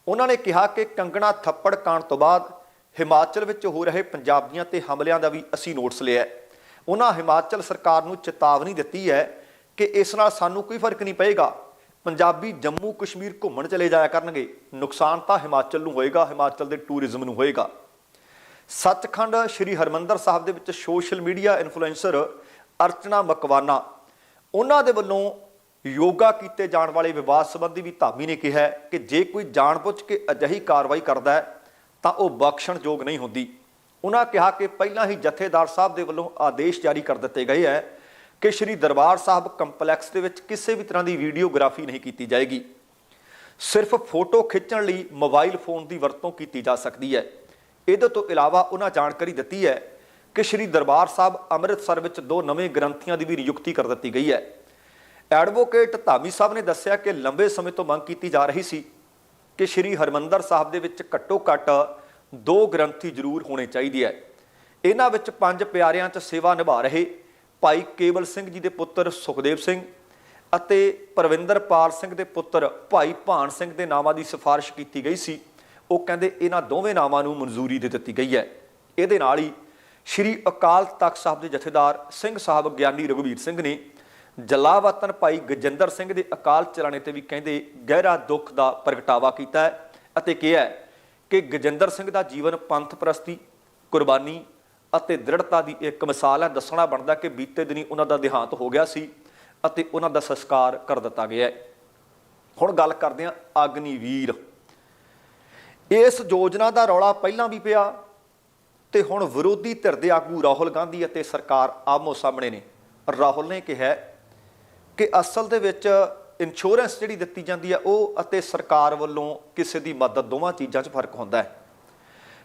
ਉਹਨਾਂ ਨੇ ਕਿਹਾ ਕਿ ਕੰਗਣਾ ਥੱਪੜ ਕਾਣ ਤੋਂ ਬਾਅਦ ਹਿਮਾਚਲ ਵਿੱਚ ਹੋ ਰਹੇ ਪੰਜਾਬੀਆਂ ਤੇ ਹਮਲਿਆਂ ਦਾ ਵੀ ਅਸੀਂ ਨੋਟਿਸ ਲਿਆ ਉਹਨਾਂ ਹਿਮਾਚਲ ਸਰਕਾਰ ਨੂੰ ਚੇਤਾਵਨੀ ਦਿੱਤੀ ਹੈ ਕਿ ਇਸ ਨਾਲ ਸਾਨੂੰ ਕੋਈ ਫ਼ਰਕ ਨਹੀਂ ਪਏਗਾ। ਪੰਜਾਬੀ ਜੰਮੂ ਕਸ਼ਮੀਰ ਘੁੰਮਣ ਚਲੇ ਜਾਇਆ ਕਰਨਗੇ। ਨੁਕਸਾਨ ਤਾਂ ਹਿਮਾਚਲ ਨੂੰ ਹੋਏਗਾ, ਹਿਮਾਚਲ ਦੇ ਟੂਰਿਜ਼ਮ ਨੂੰ ਹੋਏਗਾ। ਸੱਚਖੰਡ ਸ੍ਰੀ ਹਰਮੰਦਰ ਸਾਹਿਬ ਦੇ ਵਿੱਚ social media influencer Archana Makwana, ਉਹਨਾਂ ਦੇ ਵੱਲੋਂ ਯੋਗਾ ਕੀਤੇ ਜਾਣ ਵਾਲੇ ਵਿਵਾਦ ਸੰਬੰਧੀ ਵੀ ਧਾਮੀ ਨੇ ਕਿਹਾ ਕਿ ਜੇ ਕੋਈ ਜਾਣਬੁੱਝ ਕੇ ਅਜਿਹੀ ਕਾਰਵਾਈ ਕਰਦਾ ਹੈ ਤਾਂ ਉਹ ਬਖਸ਼ਣਯੋਗ ਨਹੀਂ ਹੁੰਦੀ। ਉਹਨਾਂ ਕਿਹਾ ਕਿ ਪਹਿਲਾਂ ਹੀ ਜਥੇਦਾਰ ਸਾਹਿਬ ਦੇ ਵੱਲੋਂ ਆਦੇਸ਼ ਜਾਰੀ ਕਰ ਦਿੱਤੇ ਗਏ ਹੈ ਕਿ ਸ੍ਰੀ ਦਰਬਾਰ ਸਾਹਿਬ ਕੰਪਲੈਕਸ ਦੇ ਵਿੱਚ ਕਿਸੇ ਵੀ ਤਰ੍ਹਾਂ ਦੀ ਵੀਡੀਓਗ੍ਰਾਫੀ ਨਹੀਂ ਕੀਤੀ ਜਾਏਗੀ। ਸਿਰਫ ਫੋਟੋ ਖਿੱਚਣ ਲਈ ਮੋਬਾਈਲ ਫੋਨ ਦੀ ਵਰਤੋਂ ਕੀਤੀ ਜਾ ਸਕਦੀ ਹੈ। ਇਹਦੇ ਤੋਂ ਇਲਾਵਾ ਉਹਨਾਂ ਜਾਣਕਾਰੀ ਦਿੱਤੀ ਹੈ ਕਿ ਸ੍ਰੀ ਦਰਬਾਰ ਸਾਹਿਬ ਅੰਮ੍ਰਿਤਸਰ ਵਿੱਚ ਦੋ ਨਵੇਂ ਗ੍ਰੰਥੀਆਂ ਦੀ ਵੀ ਨਿਯੁਕਤੀ ਕਰ ਦਿੱਤੀ ਗਈ ਹੈ। ਐਡਵੋਕੇਟ ਧਾਮੀ ਸਾਹਿਬ ਨੇ ਦੱਸਿਆ ਕਿ ਲੰਬੇ ਸਮੇਂ ਤੋਂ ਮੰਗ ਕੀਤੀ ਜਾ ਰਹੀ ਸੀ ਕਿ ਸ੍ਰੀ ਹਰਮੰਦਰ ਸਾਹਿਬ ਦੇ ਵਿੱਚ ਘੱਟੋ-ਘੱਟ ਦੋ ਗ੍ਰੰਥੀ ਜ਼ਰੂਰ ਹੋਣੇ ਚਾਹੀਦੇ ਹੈ ਇਹਨਾਂ ਵਿੱਚ ਪੰਜ ਪਿਆਰਿਆਂ 'ਚ ਸੇਵਾ ਨਿਭਾ ਰਹੇ ਭਾਈ ਕੇਵਲ ਸਿੰਘ ਜੀ ਦੇ ਪੁੱਤਰ ਸੁਖਦੇਵ ਸਿੰਘ ਅਤੇ ਪਰਵਿੰਦਰਪਾਲ ਸਿੰਘ ਦੇ ਪੁੱਤਰ ਭਾਈ ਭਾਨ ਸਿੰਘ ਦੇ ਨਾਵਾਂ ਦੀ ਸਿਫਾਰਿਸ਼ ਕੀਤੀ ਗਈ ਸੀ। ਉਹ ਕਹਿੰਦੇ ਇਹਨਾਂ ਦੋਵੇਂ ਨਾਵਾਂ ਨੂੰ ਮਨਜ਼ੂਰੀ ਦੇ ਦਿੱਤੀ ਗਈ ਹੈ। ਇਹਦੇ ਨਾਲ ਹੀ ਸ੍ਰੀ ਅਕਾਲ ਤਖਤ ਸਾਹਿਬ ਦੇ ਜਥੇਦਾਰ ਸਿੰਘ ਸਾਹਿਬ ਗਿਆਨੀ ਰਘੁਵੀਰ ਸਿੰਘ ਨੇ ਜਲਾਵਤਨ ਭਾਈ ਗਜਿੰਦਰ ਸਿੰਘ ਦੇ ਅਕਾਲ ਚਲਾਣੇ ਤੇ ਵੀ ਕਹਿੰਦੇ ਗਹਿਰਾ ਦੁੱਖ ਦਾ ਪ੍ਰਗਟਾਵਾ ਕੀਤਾ ਹੈ ਅਤੇ ਕਿਹਾ ਹੈ ਕਿ ਗਜਿੰਦਰ ਸਿੰਘ ਦਾ ਜੀਵਨ ਪੰਥ ਪ੍ਰਸਤੀ, ਕੁਰਬਾਨੀ ਅਤੇ ਦ੍ਰਿੜਤਾ ਦੀ ਇੱਕ ਮਿਸਾਲ ਹੈ। ਦੱਸਣਾ ਬਣਦਾ ਕਿ ਬੀਤੇ ਦਿਨੀ ਉਹਨਾਂ ਦਾ ਦੇਹਾਂਤ ਹੋ ਗਿਆ ਸੀ ਅਤੇ ਉਹਨਾਂ ਦਾ ਸੰਸਕਾਰ ਕਰ ਦਿੱਤਾ ਗਿਆ ਹੈ। ਹੁਣ ਗੱਲ ਕਰਦੇ ਹਾਂ ਅਗਨੀ ਵੀਰ। ਇਸ ਯੋਜਨਾ ਦਾ ਰੌਲਾ ਪਹਿਲਾਂ ਵੀ ਪਿਆ ਤੇ ਹੁਣ ਵਿਰੋਧੀ ਧਿਰ ਦੇ ਆਗੂ ਰਾਹੁਲ ਗਾਂਧੀ ਅਤੇ ਸਰਕਾਰ ਆਮੋ ਸਾਹਮਣੇ ਨੇ। ਰਾਹੁਲ ਨੇ ਕਿਹਾ ਕਿ ਅਸਲ ਦੇ ਵਿੱਚ ਇੰਸ਼ੋਰੈਂਸ ਜਿਹੜੀ ਦਿੱਤੀ ਜਾਂਦੀ ਹੈ ਉਹ ਅਤੇ ਸਰਕਾਰ ਵੱਲੋਂ ਕਿਸੇ ਦੀ ਮਦਦ ਦੋਵਾਂ ਚੀਜ਼ਾਂ 'ਚ ਫ਼ਰਕ ਹੁੰਦਾ ਹੈ।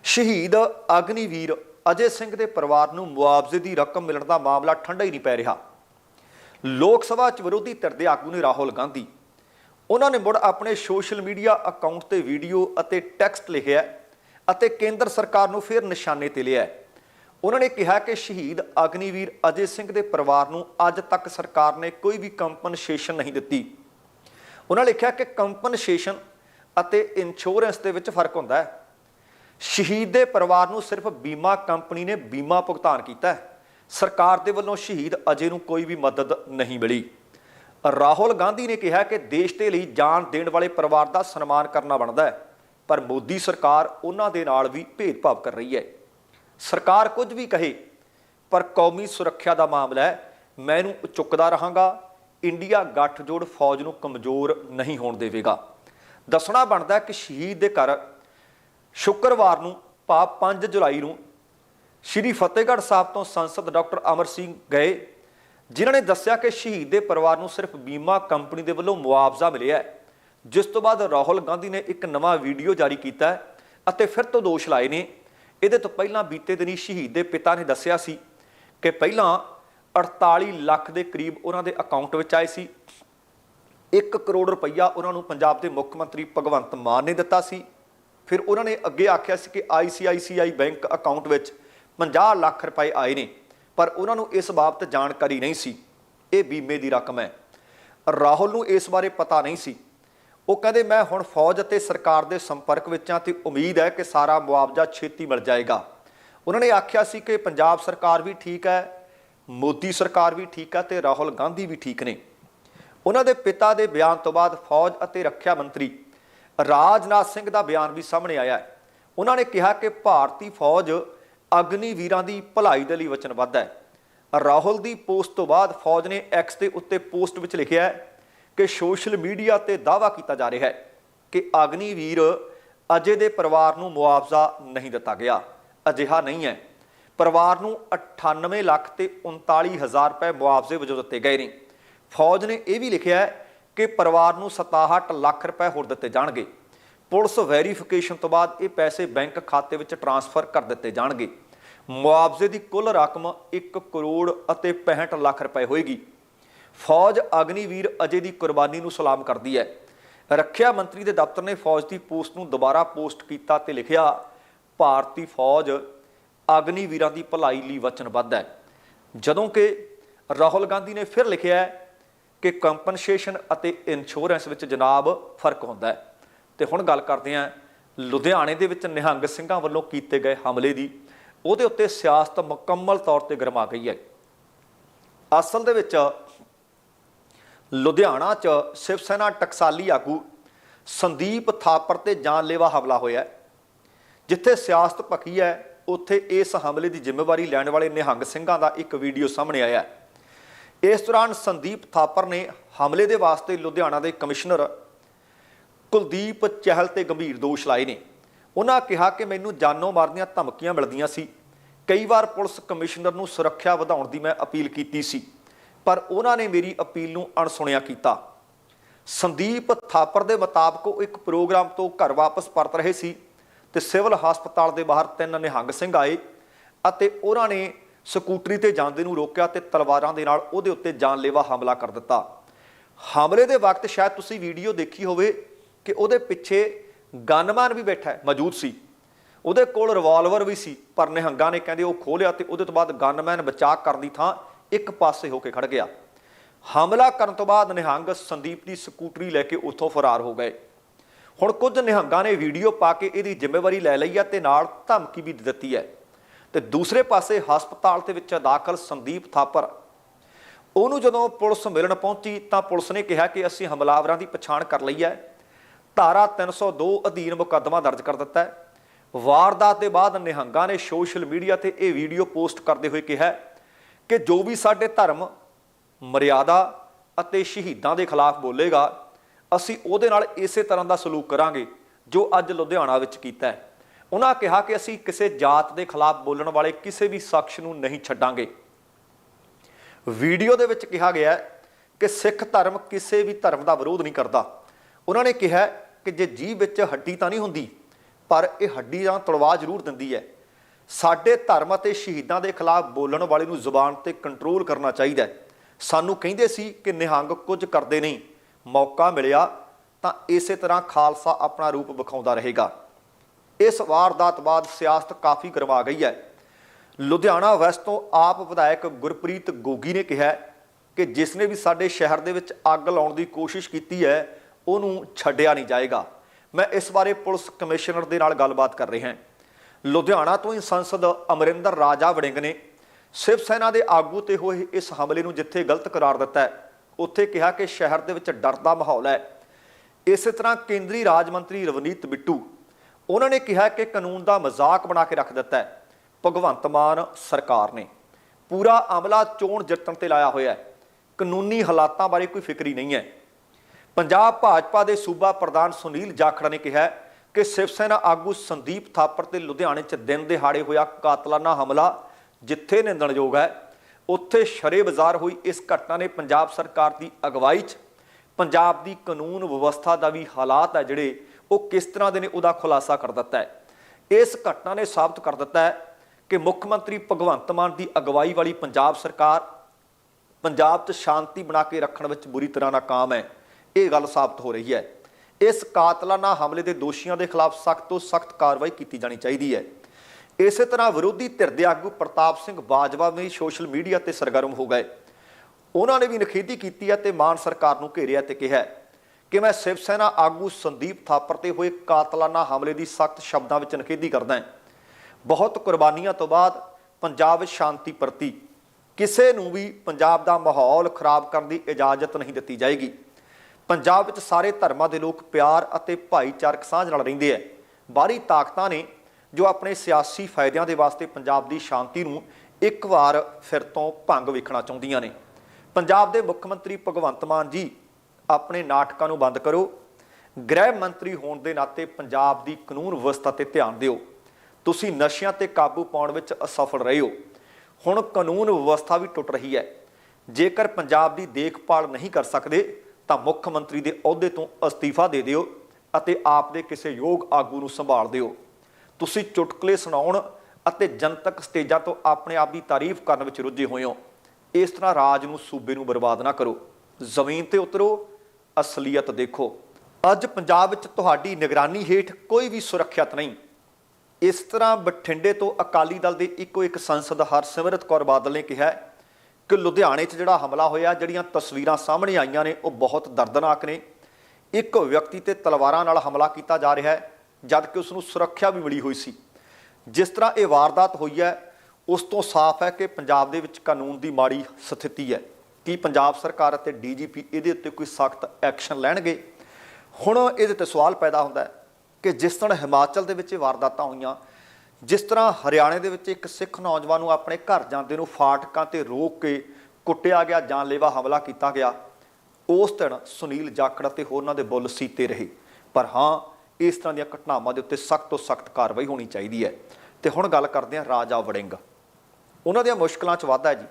ਸ਼ਹੀਦ ਅਗਨੀਵੀਰ ਅਜੇ ਸਿੰਘ ਦੇ ਪਰਿਵਾਰ ਨੂੰ ਮੁਆਵਜ਼ੇ ਦੀ ਰਕਮ ਮਿਲਣ ਦਾ ਮਾਮਲਾ ਠੰਡਾ ਹੀ ਨਹੀਂ ਪੈ ਰਿਹਾ। ਲੋਕ ਸਭਾ 'ਚ ਵਿਰੋਧੀ ਧਿਰ ਦੇ ਆਗੂ ਨੇ ਰਾਹੁਲ ਗਾਂਧੀ। ਉਹਨਾਂ ਨੇ ਮੁੜ ਆਪਣੇ ਸੋਸ਼ਲ ਮੀਡੀਆ ਅਕਾਊਂਟ ਤੇ ਵੀਡੀਓ ਅਤੇ ਟੈਕਸਟ ਲਿਖਿਆ ਅਤੇ ਕੇਂਦਰ ਸਰਕਾਰ ਨੂੰ ਫਿਰ ਨਿਸ਼ਾਨੇ ਤੇ ਲਿਆ ਉਹਨਾਂ ਨੇ ਕਿਹਾ ਕਿ ਸ਼ਹੀਦ ਅਗਨੀਵੀਰ ਅਜੇ ਸਿੰਘ ਦੇ ਪਰਿਵਾਰ ਨੂੰ ਅੱਜ ਤੱਕ ਸਰਕਾਰ ਨੇ ਕੋਈ ਵੀ ਕੰਪਨਸੇਸ਼ਨ ਨਹੀਂ ਦਿੱਤੀ। ਉਹਨਾਂ ਲਿਖਿਆ ਕਿ ਕੰਪਨਸੇਸ਼ਨ ਅਤੇ ਇੰਸ਼ੋਰੈਂਸ ਦੇ ਵਿੱਚ ਫ਼ਰਕ ਹੁੰਦਾ ਹੈ। ਸ਼ਹੀਦ ਦੇ ਪਰਿਵਾਰ ਨੂੰ ਸਿਰਫ ਬੀਮਾ ਕੰਪਨੀ ਨੇ ਬੀਮਾ ਭੁਗਤਾਨ ਕੀਤਾ ਹੈ। ਸਰਕਾਰ ਦੇ ਵੱਲੋਂ ਸ਼ਹੀਦ ਅਜੇ ਨੂੰ ਕੋਈ ਵੀ ਮਦਦ ਨਹੀਂ ਮਿਲੀ। ਰਾਹੁਲ ਗਾਂਧੀ ਨੇ ਕਿਹਾ ਕਿ ਦੇਸ਼ ਦੇ ਲਈ ਜਾਨ ਦੇਣ ਵਾਲੇ ਪਰਿਵਾਰ ਦਾ ਸਨਮਾਨ ਕਰਨਾ ਬਣਦਾ ਹੈ, ਪਰ ਮੋਦੀ ਸਰਕਾਰ ਉਹਨਾਂ ਦੇ ਨਾਲ ਵੀ ਭੇਦਭਾਵ ਕਰ ਰਹੀ ਹੈ। ਸਰਕਾਰ ਕੁਝ ਵੀ ਕਹੇ, ਪਰ ਕੌਮੀ ਸੁਰੱਖਿਆ ਦਾ ਮਾਮਲਾ ਹੈ, ਮੈਂ ਇਹਨੂੰ ਚੁੱਕਦਾ ਰਹਾਂਗਾ, ਇੰਡੀਆ ਗੱਠਜੋੜ ਫੌਜ ਨੂੰ ਕਮਜ਼ੋਰ ਨਹੀਂ ਹੋਣ ਦੇਵੇਗਾ। ਦੱਸਣਾ ਬਣਦਾ ਕਿ ਸ਼ਹੀਦ ਦੇ ਘਰ ਸ਼ੁੱਕਰਵਾਰ ਨੂੰ, ਭਾਵ 5 ਜੁਲਾਈ ਨੂੰ, ਸ਼੍ਰੀ ਫਤਿਹਗੜ੍ਹ ਸਾਹਿਬ ਤੋਂ ਸੰਸਦ ਡਾਕਟਰ ਅਮਰ ਸਿੰਘ ਗਏ, ਜਿਨ੍ਹਾਂ ਨੇ ਦੱਸਿਆ ਕਿ ਸ਼ਹੀਦ ਦੇ ਪਰਿਵਾਰ ਨੂੰ ਸਿਰਫ ਬੀਮਾ ਕੰਪਨੀ ਦੇ ਵੱਲੋਂ ਮੁਆਵਜ਼ਾ ਮਿਲਿਆ ਹੈ। ਜਿਸ ਤੋਂ ਬਾਅਦ ਰਾਹੁਲ ਗਾਂਧੀ ਨੇ ਇੱਕ ਨਵਾਂ ਵੀਡੀਓ ਜਾਰੀ ਕੀਤਾ ਅਤੇ ਫਿਰ ਤੋਂ ਦੋਸ਼ ਲਾਏ ਨੇ ਇਹਦੇ ਤੋਂ ਪਹਿਲਾਂ ਬੀਤੇ ਦਿਨੀ ਸ਼ਹੀਦ ਦੇ ਪਿਤਾ ਨੇ ਦੱਸਿਆ ਸੀ ਕਿ ਪਹਿਲਾਂ 48 ਲੱਖ ਦੇ ਕਰੀਬ ਉਹਨਾਂ ਦੇ ਅਕਾਊਂਟ ਵਿੱਚ ਆਏ ਸੀ। 1 ਕਰੋੜ ਰੁਪਈਆ ਉਹਨਾਂ ਨੂੰ ਪੰਜਾਬ ਦੇ ਮੁੱਖ ਮੰਤਰੀ ਭਗਵੰਤ ਮਾਨ ਨੇ ਦਿੱਤਾ ਸੀ। ਫਿਰ ਉਹਨਾਂ ਨੇ ਅੱਗੇ ਆਖਿਆ ਸੀ ਕਿ ICICI ਬੈਂਕ ਅਕਾਊਂਟ ਵਿੱਚ 50 ਲੱਖ ਰੁਪਏ ਆਏ ਨੇ, ਪਰ ਉਹਨਾਂ ਨੂੰ ਇਸ ਬਾਬਤ ਜਾਣਕਾਰੀ ਨਹੀਂ ਸੀ। ਇਹ ਬੀਮੇ ਦੀ ਰਕਮ ਹੈ। ਰਾਹੁਲ ਨੂੰ ਇਸ ਬਾਰੇ ਪਤਾ ਨਹੀਂ ਸੀ। ਉਹ ਕਹਿੰਦੇ, ਮੈਂ ਹੁਣ ਫੌਜ ਅਤੇ ਸਰਕਾਰ ਦੇ ਸੰਪਰਕ ਵਿੱਚ ਹਾਂ ਤੇ ਉਮੀਦ ਹੈ ਕਿ ਸਾਰਾ ਮੁਆਵਜ਼ਾ ਛੇਤੀ ਮਿਲ ਜਾਏਗਾ। ਉਹਨਾਂ ਨੇ ਆਖਿਆ ਸੀ ਕਿ ਪੰਜਾਬ ਸਰਕਾਰ ਵੀ ਠੀਕ ਹੈ, ਮੋਦੀ ਸਰਕਾਰ ਵੀ ਠੀਕ ਹੈ ਤੇ ਰਾਹੁਲ ਗਾਂਧੀ ਵੀ ਠੀਕ ਨੇ। ਉਹਨਾਂ ਦੇ ਪਿਤਾ ਦੇ ਬਿਆਨ ਤੋਂ ਬਾਅਦ ਫੌਜ ਅਤੇ ਰੱਖਿਆ ਮੰਤਰੀ ਰਾਜਨਾਥ ਸਿੰਘ ਦਾ ਬਿਆਨ ਵੀ ਸਾਹਮਣੇ ਆਇਆ ਹੈ। ਉਹਨਾਂ ਨੇ ਕਿਹਾ ਕਿ ਭਾਰਤੀ ਫੌਜ ਅਗਨੀ ਵੀਰਾਂ ਦੀ ਭਲਾਈ ਦੇ ਲਈ ਵਚਨਬੱਧ ਹੈ। ਰਾਹੁਲ ਦੀ ਪੋਸਟ ਤੋਂ ਬਾਅਦ ਫੌਜ ਨੇ ਐਕਸ ਦੇ ਉੱਤੇ ਪੋਸਟ ਵਿੱਚ ਲਿਖਿਆ ਹੈ ਕਿ ਸੋਸ਼ਲ ਮੀਡੀਆ ਤੇ ਦਾਅਵਾ ਕੀਤਾ ਜਾ ਰਿਹਾ ਹੈ ਕਿ ਅਗਨੀਵੀਰ ਅਜੇ ਦੇ ਪਰਿਵਾਰ ਨੂੰ ਮੁਆਵਜ਼ਾ ਨਹੀਂ ਦਿੱਤਾ ਗਿਆ। ਅਜਿਹਾ ਨਹੀਂ ਹੈ। ਪਰਿਵਾਰ ਨੂੰ 98 ਲੱਖ ਤੇ 39 ਹਜ਼ਾਰ ਰੁਪਏ ਮੁਆਵਜ਼ੇ ਵਜੋਂ ਦਿੱਤੇ ਗਏ ਨੇ। ਫੌਜ ਨੇ ਇਹ ਵੀ ਲਿਖਿਆ ਹੈ ਕਿ ਪਰਿਵਾਰ ਨੂੰ 67 ਲੱਖ ਰੁਪਏ ਹੋਰ ਦਿੱਤੇ ਜਾਣਗੇ। ਪੁਲਿਸ ਵੈਰੀਫਿਕੇਸ਼ਨ ਤੋਂ ਬਾਅਦ ਇਹ ਪੈਸੇ ਬੈਂਕ ਖਾਤੇ ਵਿੱਚ ਟਰਾਂਸਫਰ ਕਰ ਦਿੱਤੇ ਜਾਣਗੇ। ਮੁਆਵਜ਼ੇ ਦੀ ਕੁੱਲ ਰਕਮ 1 ਕਰੋੜ ਅਤੇ 65 ਲੱਖ ਰੁਪਏ ਹੋਏਗੀ। ਫੌਜ ਅਗਨੀਵੀਰ ਅਜੇ ਦੀ ਕੁਰਬਾਨੀ ਨੂੰ ਸਲਾਮ ਕਰਦੀ ਹੈ। ਰੱਖਿਆ ਮੰਤਰੀ ਦੇ ਦਫ਼ਤਰ ਨੇ ਫੌਜ ਦੀ ਪੋਸਟ ਨੂੰ ਦੁਬਾਰਾ ਪੋਸਟ ਕੀਤਾ ਤੇ ਲਿਖਿਆ, ਭਾਰਤੀ ਫੌਜ ਅਗਨੀਵੀਰਾਂ ਦੀ ਭਲਾਈ ਲਈ ਵਚਨਬੱਧ ਹੈ। ਜਦੋਂ ਕਿ ਰਾਹੁਲ ਗਾਂਧੀ ਨੇ ਫਿਰ ਲਿਖਿਆ ਹੈ ਕਿ ਕੰਪਨਸੇਸ਼ਨ ਅਤੇ ਇੰਸ਼ੋਰੈਂਸ ਵਿੱਚ ਜਨਾਬ ਫ਼ਰਕ ਹੁੰਦਾ ਹੈ। ਤੇ ਹੁਣ ਗੱਲ ਕਰਦੇ ਹਾਂ ਲੁਧਿਆਣੇ ਦੇ ਵਿੱਚ ਨਿਹੰਗ ਸਿੰਘਾਂ ਵੱਲੋਂ ਕੀਤੇ ਗਏ ਹਮਲੇ ਦੀ। ਉਹਦੇ ਉੱਤੇ ਸਿਆਸਤ ਮੁਕੰਮਲ ਤੌਰ ਤੇ ਗਰਮਾ ਗਈ ਹੈ। ਅਸਲ ਦੇ ਵਿੱਚ ਲੁਧਿਆਣਾ 'ਚ ਸ਼ਿਵ ਸੈਨਾ ਟਕਸਾਲੀ ਆਗੂ ਸੰਦੀਪ ਥਾਪਰ ਤੇ ਜਾਨਲੇਵਾ ਹਮਲਾ ਹੋਇਆ ਜਿੱਥੇ ਸਿਆਸਤ ਭਖੀ ਹੈ, ਉੱਥੇ ਇਸ ਹਮਲੇ ਦੀ ਜ਼ਿੰਮੇਵਾਰੀ ਲੈਣ ਵਾਲੇ ਨਿਹੰਗ ਸਿੰਘਾਂ ਦਾ ਇੱਕ ਵੀਡੀਓ ਸਾਹਮਣੇ ਆਇਆ ਹੈ। ਇਸ ਦੌਰਾਨ ਸੰਦੀਪ ਥਾਪਰ ਨੇ ਹਮਲੇ ਦੇ ਵਾਸਤੇ ਲੁਧਿਆਣਾ ਦੇ ਕਮਿਸ਼ਨਰ ਕੁਲਦੀਪ ਚਹਿਲ ਤੇ ਗੰਭੀਰ ਦੋਸ਼ ਲਾਏ ਨੇ। ਉਹਨਾਂ ਕਿਹਾ ਕਿ ਮੈਨੂੰ ਜਾਨੋਂ ਮਾਰਦੀਆਂ ਧਮਕੀਆਂ ਮਿਲਦੀਆਂ ਸੀ। ਕਈ ਵਾਰ ਪੁਲਿਸ ਕਮਿਸ਼ਨਰ ਨੂੰ ਸੁਰੱਖਿਆ ਵਧਾਉਣ ਦੀ ਮੈਂ ਅਪੀਲ ਕੀਤੀ ਸੀ। ਪਰ ਉਹਨਾਂ ਨੇ ਮੇਰੀ ਅਪੀਲ ਨੂੰ ਅਣਸੁਣਿਆ ਕੀਤਾ। ਸੰਦੀਪ ਥਾਪਰ ਦੇ ਮੁਤਾਬਕ ਉਹ ਇੱਕ ਪ੍ਰੋਗਰਾਮ ਤੋਂ ਘਰ ਵਾਪਸ ਪਰਤ ਰਹੇ ਸੀ ਤੇ ਸਿਵਲ ਹਸਪਤਾਲ ਦੇ ਬਾਹਰ ਤਿੰਨ ਨਿਹੰਗ ਸਿੰਘ ਆਏ ਅਤੇ ਉਹਨਾਂ ਨੇ ਸਕੂਟਰੀ ਤੇ ਜਾਂਦੇ ਨੂੰ ਰੋਕਿਆ ਤੇ ਤਲਵਾਰਾਂ ਦੇ ਨਾਲ ਉਹਦੇ ਉੱਤੇ ਜਾਨਲੇਵਾ ਹਮਲਾ ਕਰ ਦਿੱਤਾ। ਹਮਲੇ ਦੇ ਵਕਤ ਸ਼ਾਇਦ ਤੁਸੀਂ ਵੀਡੀਓ ਦੇਖੀ ਹੋਵੇ ਕਿ ਉਹਦੇ ਪਿੱਛੇ ਗਨਮੈਨ ਵੀ ਬੈਠਾ ਹੈ, ਮੌਜੂਦ ਸੀ। ਉਹਦੇ ਕੋਲ ਰਿਵਾਲਵਰ ਵੀ ਸੀ, ਪਰ ਨਿਹੰਗਾਂ ਨੇ ਕਹਿੰਦੇ ਉਹ ਖੋਲਿਆ ਤੇ ਉਹਦੇ ਤੋਂ ਬਾਅਦ ਗਨਮੈਨ ਬਚਾਅ ਕਰਨ ਦੀ ਥਾਂ ਇੱਕ ਪਾਸੇ ਹੋ ਕੇ ਖੜ ਗਿਆ। ਹਮਲਾ ਕਰਨ ਤੋਂ ਬਾਅਦ ਨਿਹੰਗ ਸੰਦੀਪ ਦੀ ਸਕੂਟਰੀ ਲੈ ਕੇ ਉੱਥੋਂ ਫਰਾਰ ਹੋ ਗਏ। ਹੁਣ ਕੁਝ ਨਿਹੰਗਾਂ ਨੇ ਵੀਡੀਓ ਪਾ ਕੇ ਇਹਦੀ ਜ਼ਿੰਮੇਵਾਰੀ ਲੈ ਲਈ ਹੈ ਤੇ ਨਾਲ ਧਮਕੀ ਵੀ ਦੇ ਦਿੱਤੀ ਹੈ। ਤੇ ਦੂਸਰੇ ਪਾਸੇ ਹਸਪਤਾਲ ਦੇ ਵਿੱਚ ਦਾਖਲ ਸੰਦੀਪ ਥਾਪਰ। ਉਹਨੂੰ ਜਦੋਂ ਪੁਲਿਸ ਮਿਲਣ ਪਹੁੰਚੀ ਤਾਂ ਪੁਲਿਸ ਨੇ ਕਿਹਾ ਕਿ ਅਸੀਂ ਹਮਲਾਵਰਾਂ ਦੀ ਪਛਾਣ ਕਰ ਲਈ ਹੈ। ਧਾਰਾ 302 ਅਧੀਨ ਮੁਕੱਦਮਾ ਦਰਜ ਕਰ ਦਿੱਤਾ ਹੈ। ਵਾਰਦਾਤ ਦੇ ਬਾਅਦ ਨਿਹੰਗਾਂ ਨੇ ਸੋਸ਼ਲ ਮੀਡੀਆ ਤੇ ਇਹ ਵੀਡੀਓ ਪੋਸਟ ਕਰਦੇ ਹੋਏ ਕਿਹਾ ਕਿ ਜੋ ਵੀ ਸਾਡੇ ਧਰਮ ਮਰਿਆਦਾ ਅਤੇ ਸ਼ਹੀਦਾਂ ਦੇ ਖਿਲਾਫ ਬੋਲੇਗਾ, ਅਸੀਂ ਉਹਦੇ ਨਾਲ ਇਸੇ ਤਰ੍ਹਾਂ ਦਾ ਸਲੂਕ ਕਰਾਂਗੇ ਜੋ ਅੱਜ ਲੁਧਿਆਣਾ ਵਿੱਚ ਕੀਤਾ ਹੈ। ਉਹਨਾਂ ਕਿਹਾ ਕਿ ਅਸੀਂ ਕਿਸੇ ਜਾਤ ਦੇ ਖਿਲਾਫ ਬੋਲਣ ਵਾਲੇ ਕਿਸੇ ਵੀ ਸ਼ਖਸ ਨੂੰ ਨਹੀਂ ਛੱਡਾਂਗੇ। ਵੀਡੀਓ ਦੇ ਵਿੱਚ ਕਿਹਾ ਗਿਆ ਕਿ ਸਿੱਖ ਧਰਮ ਕਿਸੇ ਵੀ ਧਰਮ ਦਾ ਵਿਰੋਧ ਨਹੀਂ ਕਰਦਾ। ਉਹਨਾਂ ਨੇ ਕਿਹਾ ਕਿ ਜੇ ਜੀਭ ਵਿੱਚ ਹੱਡੀ ਤਾਂ ਨਹੀਂ ਹੁੰਦੀ, ਪਰ ਇਹ ਹੱਡੀ ਜਾਂ ਤਲਵਾਰ ਜ਼ਰੂਰ ਦਿੰਦੀ ਹੈ। ਸਾਡੇ ਧਰਮ ਅਤੇ ਸ਼ਹੀਦਾਂ ਦੇ ਖਿਲਾਫ ਬੋਲਣ ਵਾਲੇ ਨੂੰ ਜ਼ੁਬਾਨ ਤੇ ਕੰਟਰੋਲ ਕਰਨਾ ਚਾਹੀਦਾ ਹੈ। ਸਾਨੂੰ ਕਹਿੰਦੇ ਸੀ ਕਿ ਨਿਹੰਗ ਕੁਝ ਕਰਦੇ ਨਹੀਂ, ਮੌਕਾ ਮਿਲਿਆ ਤਾਂ ਇਸੇ ਤਰ੍ਹਾਂ ਖਾਲਸਾ ਆਪਣਾ ਰੂਪ ਵਿਖਾਉਂਦਾ ਰਹੇਗਾ। ਇਸ ਵਾਰਦਾਤ ਬਾਅਦ ਸਿਆਸਤ ਕਾਫੀ ਗਰਮਾ ਗਈ ਹੈ। ਲੁਧਿਆਣਾ ਵੈਸਟ ਤੋਂ ਆਪ ਵਿਧਾਇਕ ਗੁਰਪ੍ਰੀਤ ਗੋਗੀ ਨੇ ਕਿਹਾ ਕਿ ਜਿਸ ਨੇ ਵੀ ਸਾਡੇ ਸ਼ਹਿਰ ਦੇ ਵਿੱਚ ਅੱਗ ਲਾਉਣ ਦੀ ਕੋਸ਼ਿਸ਼ ਕੀਤੀ ਹੈ, ਉਹਨੂੰ ਛੱਡਿਆ ਨਹੀਂ ਜਾਏਗਾ। ਮੈਂ ਇਸ ਬਾਰੇ ਪੁਲਿਸ ਕਮਿਸ਼ਨਰ ਦੇ ਨਾਲ ਗੱਲਬਾਤ ਕਰ ਰਿਹਾ ਹਾਂ। ਲੁਧਿਆਣਾ ਤੋਂ ਹੀ ਸੰਸਦ ਅਮਰਿੰਦਰ ਰਾਜਾ ਵੜਿੰਗ ਨੇ ਸ਼ਿਵ ਸੈਨਾ ਦੇ ਆਗੂ ਤੇ ਹੋਏ ਇਸ ਹਮਲੇ ਨੂੰ ਜਿੱਥੇ ਗਲਤ ਕਰਾਰ ਦਿੱਤਾ ਹੈ, ਉੱਥੇ ਕਿਹਾ ਕਿ ਸ਼ਹਿਰ ਦੇ ਵਿੱਚ ਡਰ ਦਾ ਮਾਹੌਲ ਹੈ। ਇਸੇ ਤਰ੍ਹਾਂ ਕੇਂਦਰੀ ਰਾਜ ਮੰਤਰੀ ਰਵਨੀਤ ਬਿੱਟੂ, ਉਹਨਾਂ ਨੇ ਕਿਹਾ ਕਿ ਕਾਨੂੰਨ ਦਾ ਮਜ਼ਾਕ ਬਣਾ ਕੇ ਰੱਖ ਦਿੱਤਾ ਹੈ। ਭਗਵੰਤ ਮਾਨ ਸਰਕਾਰ ਨੇ ਪੂਰਾ ਅਮਲਾ ਚੋਣ ਜਿੱਤਣ ਤੇ ਲਾਇਆ ਹੋਇਆ ਹੈ। ਕਾਨੂੰਨੀ ਹਾਲਾਤਾਂ ਬਾਰੇ ਕੋਈ ਫਿਕਰ ਹੀ ਨਹੀਂ ਹੈ। ਪੰਜਾਬ ਭਾਜਪਾ ਦੇ ਸੂਬਾ ਪ੍ਰਧਾਨ ਸੁਨੀਲ ਜਾਖੜਾ ਨੇ ਕਿਹਾ ਕਿ ਸ਼ਿਵ ਸੈਨਾ ਆਗੂ ਸੰਦੀਪ ਥਾਪਰ ਤੇ ਲੁਧਿਆਣੇ 'ਚ ਦਿਨ ਦਿਹਾੜੇ ਹੋਇਆ ਕਾਤਲਾਨਾ ਹਮਲਾ, ਜਿੱਥੇ ਨਿੰਦਣਯੋਗ ਹੈ। ਉੱਥੇ ਸ਼ਰੇ ਬਾਜ਼ਾਰ ਹੋਈ ਇਸ ਘਟਨਾ ਨੇ ਪੰਜਾਬ ਸਰਕਾਰ ਦੀ ਅਗਵਾਈ 'ਚ, ਪੰਜਾਬ ਦੀ ਕਾਨੂੰਨ ਵਿਵਸਥਾ ਦਾ ਵੀ ਹਾਲਾਤ ਹੈ ਜਿਹੜੇ, ਉਹ ਕਿਸ ਤਰ੍ਹਾਂ ਦੇ ਨੇ ਉਹਦਾ ਖੁਲਾਸਾ ਕਰ ਦਿੱਤਾ ਹੈ। ਇਸ ਘਟਨਾ ਨੇ ਸਾਬਤ ਕਰ ਦਿੱਤਾ ਹੈ ਕਿ ਮੁੱਖ ਮੰਤਰੀ ਭਗਵੰਤ ਮਾਨ ਦੀ ਅਗਵਾਈ ਵਾਲੀ ਪੰਜਾਬ ਸਰਕਾਰ, ਪੰਜਾਬ 'ਚ ਸ਼ਾਂਤੀ ਬਣਾ ਕੇ ਰੱਖਣ ਵਿੱਚ ਬੁਰੀ ਤਰ੍ਹਾਂ ਨਾਕਾਮ ਹੈ। ਇਹ ਗੱਲ ਸਾਬਤ ਹੋ ਰਹੀ ਹੈ। ਇਸ ਕਾਤਲਾਨਾ ਹਮਲੇ ਦੇ ਦੋਸ਼ੀਆਂ ਦੇ ਖਿਲਾਫ ਸਖਤ ਤੋਂ ਸਖਤ ਕਾਰਵਾਈ ਕੀਤੀ ਜਾਣੀ ਚਾਹੀਦੀ ਹੈ। ਇਸੇ ਤਰ੍ਹਾਂ ਵਿਰੋਧੀ ਧਿਰ ਦੇ ਆਗੂ ਪ੍ਰਤਾਪ ਸਿੰਘ ਬਾਜਵਾ ਵੀ ਸੋਸ਼ਲ ਮੀਡੀਆ ਤੇ ਸਰਗਰਮ ਹੋ ਗਏ। ਉਹਨਾਂ ਨੇ ਵੀ ਨਖੇਦੀ ਕੀਤੀ ਹੈ ਤੇ ਮਾਨ ਸਰਕਾਰ ਨੂੰ ਘੇਰਿਆ ਤੇ ਕਿਹਾ ਕਿ ਮੈਂ ਸ਼ਿਵ ਸੈਨਾ ਆਗੂ ਸੰਦੀਪ ਥਾਪਰ ਤੇ ਹੋਏ ਕਾਤਲਾਨਾ ਹਮਲੇ ਦੀ ਸਖਤ ਸ਼ਬਦਾਂ ਵਿੱਚ ਨਖੇਦੀ ਕਰਦਾ ਹਾਂ। ਬਹੁਤ ਕੁਰਬਾਨੀਆਂ ਤੋਂ ਬਾਅਦ ਪੰਜਾਬ ਵਿੱਚ ਸ਼ਾਂਤੀ ਪ੍ਰਤੀ ਕਿਸੇ ਨੂੰ ਵੀ ਪੰਜਾਬ ਦਾ ਮਾਹੌਲ ਖਰਾਬ ਕਰਨ ਦੀ ਇਜਾਜ਼ਤ ਨਹੀਂ ਦਿੱਤੀ ਜਾਏਗੀ। ਪੰਜਾਬ ਵਿੱਚ ਸਾਰੇ ਧਰਮਾਂ ਦੇ ਲੋਕ ਪਿਆਰ ਅਤੇ ਭਾਈਚਾਰਕ ਸਾਂਝ ਨਾਲ ਰਹਿੰਦੇ ਐ ਬਾਹਰੀ ਤਾਕਤਾਂ ਨੇ ਜੋ ਆਪਣੇ ਸਿਆਸੀ ਫਾਇਦਿਆਂ ਦੇ ਵਾਸਤੇ ਪੰਜਾਬ ਦੀ ਸ਼ਾਂਤੀ ਨੂੰ ਇੱਕ ਵਾਰ ਫਿਰ ਤੋਂ ਭੰਗ ਵੇਖਣਾ ਚਾਹੁੰਦੀਆਂ ਨੇ। ਪੰਜਾਬ ਦੇ ਮੁੱਖ ਮੰਤਰੀ ਭਗਵੰਤ ਮਾਨ ਜੀ, ਆਪਣੇ ਨਾਟਕਾਂ ਨੂੰ ਬੰਦ ਕਰੋ। ਗ੍ਰਹਿ ਮੰਤਰੀ ਹੋਣ ਦੇ ਨਾਤੇ ਪੰਜਾਬ ਦੀ ਕਾਨੂੰਨ ਵਿਵਸਥਾ ਤੇ ਧਿਆਨ ਦਿਓ। ਤੁਸੀਂ ਨਸ਼ਿਆਂ ਤੇ ਕਾਬੂ ਪਾਉਣ ਵਿੱਚ ਅਸਫਲ ਰਹੇ ਹੋ ਹੁਣ ਕਾਨੂੰਨ ਵਿਵਸਥਾ ਵੀ ਟੁੱਟ ਰਹੀ ਹੈ। ਜੇਕਰ ਪੰਜਾਬ ਦੀ ਦੇਖਭਾਲ ਨਹੀਂ ਕਰ ਸਕਦੇ ਤਾਂ ਮੁੱਖ ਮੰਤਰੀ ਦੇ ਅਹੁਦੇ ਤੋਂ ਅਸਤੀਫਾ ਦੇ ਦਿਓ ਅਤੇ ਆਪ ਦੇ ਕਿਸੇ ਯੋਗ ਆਗੂ ਨੂੰ ਸੰਭਾਲ ਦਿਓ। ਤੁਸੀਂ ਚੁਟਕਲੇ ਸੁਣਾਉਣ ਅਤੇ ਜਨਤਕ ਸਟੇਜਾਂ ਤੋਂ ਆਪਣੇ ਆਪ ਦੀ ਤਾਰੀਫ ਕਰਨ ਵਿੱਚ ਰੁੱਝੇ ਹੋਏ ਹੋ। ਇਸ ਤਰ੍ਹਾਂ ਰਾਜ ਨੂੰ ਸੂਬੇ ਨੂੰ ਬਰਬਾਦ ਨਾ ਕਰੋ। ਜ਼ਮੀਨ ਤੇ ਉਤਰੋ, ਅਸਲੀਅਤ ਦੇਖੋ। ਅੱਜ ਪੰਜਾਬ ਵਿੱਚ ਤੁਹਾਡੀ ਨਿਗਰਾਨੀ ਹੇਠ ਕੋਈ ਵੀ ਸੁਰੱਖਿਅਤ ਨਹੀਂ। ਇਸ ਤਰ੍ਹਾਂ ਬਠਿੰਡੇ ਤੋਂ ਅਕਾਲੀ ਦਲ ਦੇ ਇੱਕੋ ਇੱਕ ਸੰਸਦ ਹਰਸਿਮਰਤ ਕੌਰ ਬਾਦਲ ਨੇ ਕਿਹਾ ਕਿ ਲੁਧਿਆਣੇ 'ਚ ਜਿਹੜਾ ਹਮਲਾ ਹੋਇਆ, ਜਿਹੜੀਆਂ ਤਸਵੀਰਾਂ ਸਾਹਮਣੇ ਆਈਆਂ ਨੇ, ਉਹ ਬਹੁਤ ਦਰਦਨਾਕ ਨੇ। ਇੱਕ ਵਿਅਕਤੀ ਤੇ ਤਲਵਾਰਾਂ ਨਾਲ ਹਮਲਾ ਕੀਤਾ ਜਾ ਰਿਹਾ ਹੈ, ਜਦ ਕਿ ਉਸ ਨੂੰ ਸੁਰੱਖਿਆ ਵੀ ਮਿਲੀ ਹੋਈ ਸੀ। ਜਿਸ ਤਰ੍ਹਾਂ ਇਹ ਵਾਰਦਾਤ ਹੋਈ ਹੈ, ਉਸ ਤੋਂ ਸਾਫ਼ ਹੈ ਕਿ ਪੰਜਾਬ ਦੇ ਵਿੱਚ ਕਾਨੂੰਨ ਦੀ ਮਾੜੀ ਸਥਿਤੀ ਹੈ। ਕੀ ਪੰਜਾਬ ਸਰਕਾਰ ਅਤੇ ਡੀਜੀਪੀ ਇਹਦੇ ਉੱਤੇ ਕੋਈ ਸਖਤ ਐਕਸ਼ਨ ਲੈਣਗੇ? ਹੁਣ ਇਹਦੇ ਤੇ ਸਵਾਲ ਪੈਦਾ ਹੁੰਦਾ ਹੈ ਕਿ ਜਿਸ ਤਰ੍ਹਾਂ ਹਿਮਾਚਲ ਦੇ ਵਿੱਚ ਇਹ ਵਾਰਦਾਤਾਂ ਹੋਈਆਂ ਜਿਸ ਤਰ੍ਹਾਂ ਹਰਿਆਣੇ ਦੇ ਵਿੱਚ ਇੱਕ ਸਿੱਖ ਨੌਜਵਾਨ ਨੂੰ ਆਪਣੇ ਘਰ ਜਾਂਦੇ ਨੂੰ ਫਾਟਕਾਂ ਤੇ ਰੋਕ ਕੇ ਕੁੱਟਿਆ ਗਿਆ, ਜਾਨਲੇਵਾ ਹਮਲਾ ਕੀਤਾ ਗਿਆ, ਉਸ ਦਿਨ ਸੁਨੀਲ ਜਾਖੜ ਅਤੇ ਹੋਰਨਾਂ ਦੇ ਬੁੱਲ ਸੀਤੇ ਰਹੇ। ਪਰ ਹਾਂ, ਇਸ ਤਰ੍ਹਾਂ ਦੀਆਂ ਘਟਨਾਵਾਂ ਦੇ ਉੱਤੇ ਸਖਤ ਤੋਂ ਸਖਤ ਕਾਰਵਾਈ ਹੋਣੀ ਚਾਹੀਦੀ ਹੈ। ਤੇ ਹੁਣ ਗੱਲ ਕਰਦੇ ਹਾਂ ਰਾਜਾ ਵੜਿੰਗ। ਉਹਨਾਂ ਦੀਆਂ ਮੁਸ਼ਕਲਾਂ 'ਚ ਵਾਧਾ ਹੈ ਜੀ।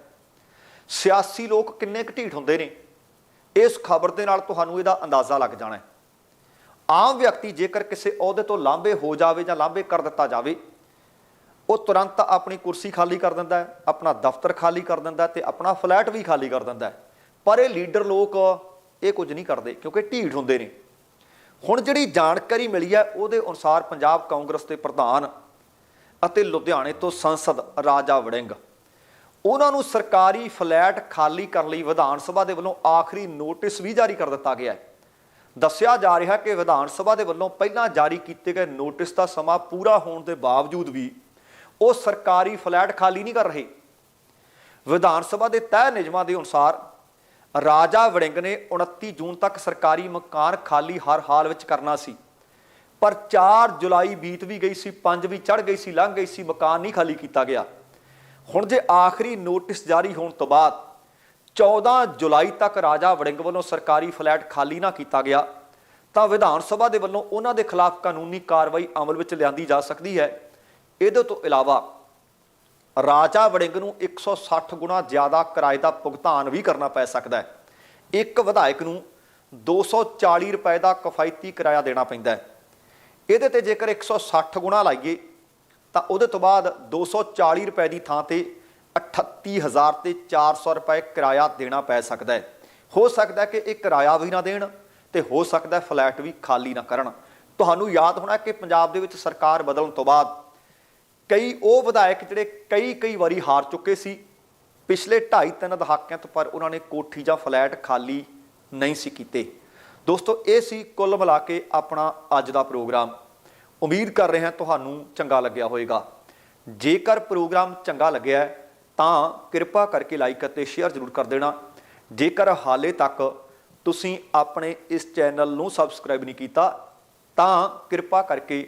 ਸਿਆਸੀ ਲੋਕ ਕਿੰਨੇ ਘਟੀਟ ਹੁੰਦੇ ਨੇ। ਇਸ ਖਬਰ ਦੇ ਨਾਲ ਤੁਹਾਨੂੰ ਇਹਦਾ ਅੰਦਾਜ਼ਾ ਲੱਗ ਜਾਣਾ ਹੈ। ਆਮ ਵਿਅਕਤੀ ਜੇਕਰ ਕਿਸੇ ਅਹੁਦੇ ਤੋਂ ਲਾਂਭੇ ਹੋ ਜਾਵੇ ਜਾਂ ਲਾਂਭੇ ਕਰ ਦਿੱਤਾ ਜਾਵੇ ਉਹ ਤੁਰੰਤ ਆਪਣੀ ਕੁਰਸੀ ਖਾਲੀ ਕਰ ਦਿੰਦਾ ਹੈ, ਆਪਣਾ ਦਫ਼ਤਰ ਖਾਲੀ ਕਰ ਦਿੰਦਾ ਹੈ ਤੇ ਆਪਣਾ ਫਲੈਟ ਵੀ ਖਾਲੀ ਕਰ ਦਿੰਦਾ ਹੈ। ਪਰ ਇਹ ਲੀਡਰ ਲੋਕ ਇਹ ਕੁਝ ਨਹੀਂ ਕਰਦੇ ਕਿਉਂਕਿ ਢੀਠ ਹੁੰਦੇ ਨੇ। ਹੁਣ ਜਿਹੜੀ ਜਾਣਕਾਰੀ ਮਿਲੀ ਹੈ, ਉਹਦੇ ਅਨੁਸਾਰ ਪੰਜਾਬ ਕਾਂਗਰਸ ਦੇ ਪ੍ਰਧਾਨ ਅਤੇ ਲੁਧਿਆਣੇ ਤੋਂ ਸੰਸਦ ਰਾਜਾ ਵੜਿੰਗ, ਉਹਨਾਂ ਨੂੰ ਸਰਕਾਰੀ ਫਲੈਟ ਖਾਲੀ ਕਰਨ ਲਈ ਵਿਧਾਨ ਸਭਾ ਦੇ ਵੱਲੋਂ ਆਖਰੀ ਨੋਟਿਸ ਵੀ ਜਾਰੀ ਕਰ ਦਿੱਤਾ ਗਿਆ ਹੈ। ਦੱਸਿਆ ਜਾ ਰਿਹਾ ਕਿ ਵਿਧਾਨ ਸਭਾ ਦੇ ਵੱਲੋਂ ਪਹਿਲਾਂ ਜਾਰੀ ਕੀਤੇ ਗਏ ਨੋਟਿਸ ਦਾ ਸਮਾਂ ਪੂਰਾ ਹੋਣ ਦੇ ਬਾਵਜੂਦ ਵੀ ਉਹ ਸਰਕਾਰੀ ਫਲੈਟ ਖਾਲੀ ਨਹੀਂ ਕਰ ਰਹੇ। ਵਿਧਾਨ ਸਭਾ ਦੇ ਤੈਅ ਨਿਯਮਾਂ ਦੇ ਅਨੁਸਾਰ ਰਾਜਾ ਵੜਿੰਗ ਨੇ 29 ਜੂਨ ਤੱਕ ਸਰਕਾਰੀ ਮਕਾਨ ਖਾਲੀ ਹਰ ਹਾਲ ਵਿੱਚ ਕਰਨਾ ਸੀ। ਪਰ 4 ਜੁਲਾਈ ਬੀਤ ਵੀ ਗਈ ਸੀ 5 ਵੀ ਚੜ ਗਈ ਸੀ, ਲੰਘ ਗਈ ਸੀ, ਮਕਾਨ ਨਹੀਂ ਖਾਲੀ ਕੀਤਾ ਗਿਆ। ਹੁਣ ਜੇ ਆਖਰੀ ਨੋਟਿਸ ਜਾਰੀ ਹੋਣ ਤੋਂ ਬਾਅਦ 14 ਜੁਲਾਈ ਤੱਕ ਰਾਜਾ ਵੜਿੰਗ ਵੱਲੋਂ ਸਰਕਾਰੀ ਫਲੈਟ ਖਾਲੀ ਨਾ ਕੀਤਾ ਗਿਆ, ਤਾਂ ਵਿਧਾਨ ਸਭਾ ਦੇ ਵੱਲੋਂ ਉਹਨਾਂ ਦੇ ਖਿਲਾਫ ਕਾਨੂੰਨੀ ਕਾਰਵਾਈ ਅਮਲ ਵਿੱਚ ਲਿਆਂਦੀ ਜਾ ਸਕਦੀ ਹੈ। ਇਹਦੇ ਤੋਂ ਇਲਾਵਾ ਰਾਜਾ ਵੜਿੰਗ ਨੂੰ 160 ਗੁਣਾ ਜ਼ਿਆਦਾ ਕਿਰਾਏ ਦਾ ਭੁਗਤਾਨ ਵੀ ਕਰਨਾ ਪੈ ਸਕਦਾ ਹੈ। ਇੱਕ ਵਿਧਾਇਕ ਨੂੰ 240 ਰੁਪਏ ਦਾ ਕਿਫਾਇਤੀ ਕਿਰਾਇਆ ਦੇਣਾ ਪੈਂਦਾ ਹੈ। ਇਹਦੇ ਤੇ ਜੇਕਰ 160 ਗੁਣਾ ਲਾਈਏ, ਤਾਂ ਉਹਦੇ ਤੋਂ ਬਾਅਦ 240 ਰੁਪਏ ਦੀ ਥਾਂ ਤੇ 38000 ਤੇ 400 ਰੁਪਏ ਕਿਰਾਇਆ ਦੇਣਾ ਪੈ ਸਕਦਾ ਹੈ। ਹੋ ਸਕਦਾ ਕਿ ਇਹ ਕਿਰਾਇਆ ਵੀ ਨਾ ਦੇਣ ਤੇ ਹੋ ਸਕਦਾ ਫਲੈਟ ਵੀ ਖਾਲੀ ਨਾ ਕਰਨ। ਤੁਹਾਨੂੰ ਯਾਦ ਹੋਣਾ ਕਿ ਪੰਜਾਬ ਦੇ ਵਿੱਚ ਸਰਕਾਰ ਬਦਲਣ ਤੋਂ ਬਾਅਦ ਕਈ ਉਹ ਵਿਧਾਇਕ ਜਿਹੜੇ ਕਈ ਕਈ ਵਾਰੀ ਹਾਰ ਚੁੱਕੇ ਸੀ, ਪਿਛਲੇ 2.5 3 ਦਹਾਕਿਆਂ ਤੋਂ ਪਰ ਉਹਨਾਂ ਨੇ ਕੋਠੀ ਜਾਂ ਫਲੈਟ ਖਾਲੀ ਨਹੀਂ ਸੀ ਕੀਤੇ। ਦੋਸਤੋ, ਇਹ ਸੀ ਕੁੱਲ ਮਿਲਾ ਕੇ ਆਪਣਾ ਅੱਜ ਦਾ ਪ੍ਰੋਗਰਾਮ। ਉਮੀਦ ਕਰ ਰਹੇ ਹਾਂ ਤੁਹਾਨੂੰ ਚੰਗਾ ਲੱਗਿਆ ਹੋਵੇਗਾ। ਜੇਕਰ ਪ੍ਰੋਗਰਾਮ ਚੰਗਾ ਲੱਗਿਆ ਤਾਂ ਕਿਰਪਾ ਕਰਕੇ ਲਾਈਕ ਅਤੇ ਸ਼ੇਅਰ ਜ਼ਰੂਰ ਕਰ ਦੇਣਾ। ਜੇਕਰ ਹਾਲੇ ਤੱਕ ਤੁਸੀਂ ਆਪਣੇ ਇਸ ਚੈਨਲ ਨੂੰ ਸਬਸਕ੍ਰਾਈਬ ਨਹੀਂ ਕੀਤਾ, ਤਾਂ ਕਿਰਪਾ ਕਰਕੇ